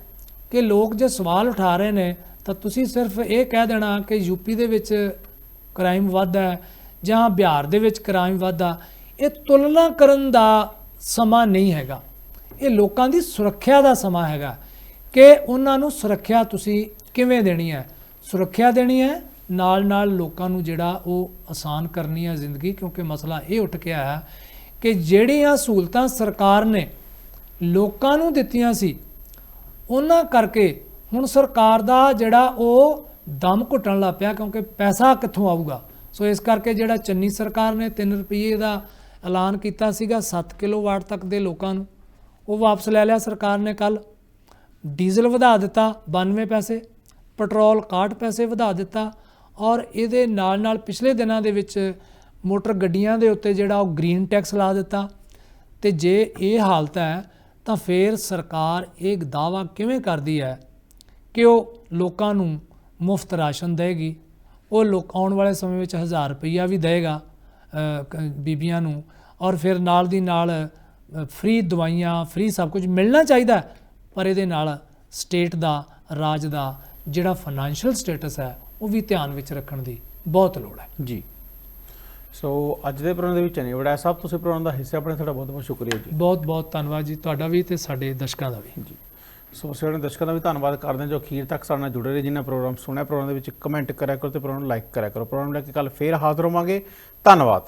S2: ਕਿ ਲੋਕ ਜੇ ਸਵਾਲ ਉਠਾ ਰਹੇ ਨੇ ਤਾਂ ਤੁਸੀਂ ਸਿਰਫ ਇਹ ਕਹਿ ਦੇਣਾ ਕਿ ਯੂਪੀ ਦੇ ਵਿੱਚ ਕ੍ਰਾਈਮ ਵੱਧ ਹੈ ਜਾਂ ਬਿਹਾਰ ਦੇ ਵਿੱਚ ਕ੍ਰਾਈਮ ਵੱਧ ਇਹ ਤੁਲਨਾ ਕਰਨ ਦਾ ਸਮਾਂ ਨਹੀਂ ਹੈਗਾ। ਇਹ ਲੋਕਾਂ ਦੀ ਸੁਰੱਖਿਆ ਦਾ ਸਮਾਂ ਹੈਗਾ ਕਿ ਉਹਨਾਂ ਨੂੰ ਸੁਰੱਖਿਆ ਤੁਸੀਂ ਕਿਵੇਂ ਦੇਣੀ ਹੈ? ਸੁਰੱਖਿਆ ਦੇਣੀ ਹੈ ਨਾਲ ਨਾਲ ਲੋਕਾਂ ਨੂੰ ਜਿਹੜਾ ਉਹ ਆਸਾਨ ਕਰਨੀ ਹੈ ਜ਼ਿੰਦਗੀ, ਕਿਉਂਕਿ ਮਸਲਾ ਇਹ ਉੱਠ ਕੇ ਆਇਆ ਕਿ ਜਿਹੜੀਆਂ ਸਹੂਲਤਾਂ ਸਰਕਾਰ ਨੇ ਲੋਕਾਂ ਨੂੰ ਦਿੱਤੀਆਂ ਸੀ, ਉਹਨਾਂ ਕਰਕੇ ਹੁਣ ਸਰਕਾਰ ਦਾ ਜਿਹੜਾ ਉਹ ਦਮ ਘੁੱਟਣ ਲੱਗ ਪਿਆ, ਕਿਉਂਕਿ ਪੈਸਾ ਕਿੱਥੋਂ ਆਊਗਾ? ਸੋ ਇਸ ਕਰਕੇ ਜਿਹੜਾ ਚੰਨੀ ਸਰਕਾਰ ਨੇ 3 ਰੁਪਏ ਦਾ ਐਲਾਨ ਕੀਤਾ ਸੀਗਾ 7 ਕਿਲੋਵਾਟ ਤੱਕ ਦੇ ਲੋਕਾਂ ਨੂੰ, ਉਹ ਵਾਪਸ ਲੈ ਲਿਆ ਸਰਕਾਰ ਨੇ ਕੱਲ ਡੀਜ਼ਲ ਵਧਾ ਦਿੱਤਾ 92 ਪੈਸੇ, ਪੈਟਰੋਲ 61 ਪੈਸੇ ਵਧਾ ਦਿੱਤਾ ਔਰ ਇਹਦੇ ਨਾਲ ਨਾਲ ਪਿਛਲੇ ਦਿਨਾਂ ਦੇ ਵਿੱਚ ਮੋਟਰ ਗੱਡੀਆਂ ਦੇ ਉੱਤੇ ਜਿਹੜਾ ਉਹ ਗ੍ਰੀਨ ਟੈਕਸ ਲਾ ਦਿੱਤਾ। ਤੇ ਜੇ ਇਹ ਹਾਲਤ ਹੈ, ਤਾਂ ਫਿਰ ਸਰਕਾਰ ਇਹ ਦਾਵਾ ਕਿਵੇਂ ਕਰਦੀ ਹੈ ਕਿ ਉਹ ਲੋਕਾਂ ਨੂੰ ਮੁਫਤ ਰਾਸ਼ਨ ਦੇਗੀ? ਉਹ ਲੋਕ ਆਉਣ ਵਾਲੇ ਸਮੇਂ ਵਿੱਚ 1000 ਰੁਪਈਆ ਵੀ ਦੇਗਾ ਬੀਬੀਆਂ ਨੂੰ। ਔਰ ਫਿਰ ਨਾਲ ਦੀ ਨਾਲ ਫ੍ਰੀ ਦਵਾਈਆਂ ਫ੍ਰੀ ਸਭ ਕੁਝ ਮਿਲਣਾ ਚਾਹੀਦਾ ਪਰ ਇਹਦੇ ਨਾਲ ਸਟੇਟ ਦਾ, ਰਾਜ ਦਾ ਜਿਹੜਾ ਫਾਈਨੈਂਸ਼ੀਅਲ ਸਟੇਟਸ ਹੈ ਉਹ ਵੀ ਧਿਆਨ ਵਿੱਚ ਰੱਖਣ ਦੀ ਬਹੁਤ ਲੋੜ ਹੈ।
S1: ਜੀ। ਸੋ ਅੱਜ ਦੇ ਪ੍ਰੋਗਰਾਮ ਦੇ ਵਿੱਚ ਨਹੀਂ ਬੜਾ ਸਾਹਿਬ ਤੁਸੀਂ ਪ੍ਰੋਗਰਾਮ ਦਾ ਹਿੱਸਾ ਆਪਣੇ ਤੁਹਾਡਾ ਬਹੁਤ ਬਹੁਤ ਸ਼ੁਕਰੀਆ ਜੀ।
S2: ਬਹੁਤ ਬਹੁਤ ਧੰਨਵਾਦ ਜੀ ਤੁਹਾਡਾ ਵੀ ਤੇ ਸਾਡੇ ਦਰਸ਼ਕਾਂ ਦਾ ਵੀ।
S1: ਜੀ। ਸੋ ਆਪਣੇ ਦਰਸ਼ਕਾਂ ਦਾ ਵੀ ਧੰਨਵਾਦ ਕਰਦੇ ਹਾਂ ਜੋ ਅਖੀਰ ਤੱਕ ਸਾਡੇ ਨਾਲ ਜੁੜੇ ਰਹੇ ਜਿਨ੍ਹਾਂ ਪ੍ਰੋਗਰਾਮ ਸੁਣਿਆ। ਪ੍ਰੋਗਰਾਮ ਦੇ ਵਿੱਚ ਕਮੈਂਟ ਕਰਿਆ ਕਰੋ ਤੇ ਪ੍ਰੋਗਰਾਮ ਨੂੰ ਲਾਈਕ ਕਰਿਆ ਕਰੋ। ਪ੍ਰੋਗਰਾਮ ਲੈ ਕੇ ਕੱਲ ਫੇਰ ਹਾਜ਼ਰ ਹੋਵਾਂਗੇ। ਧੰਨਵਾਦ।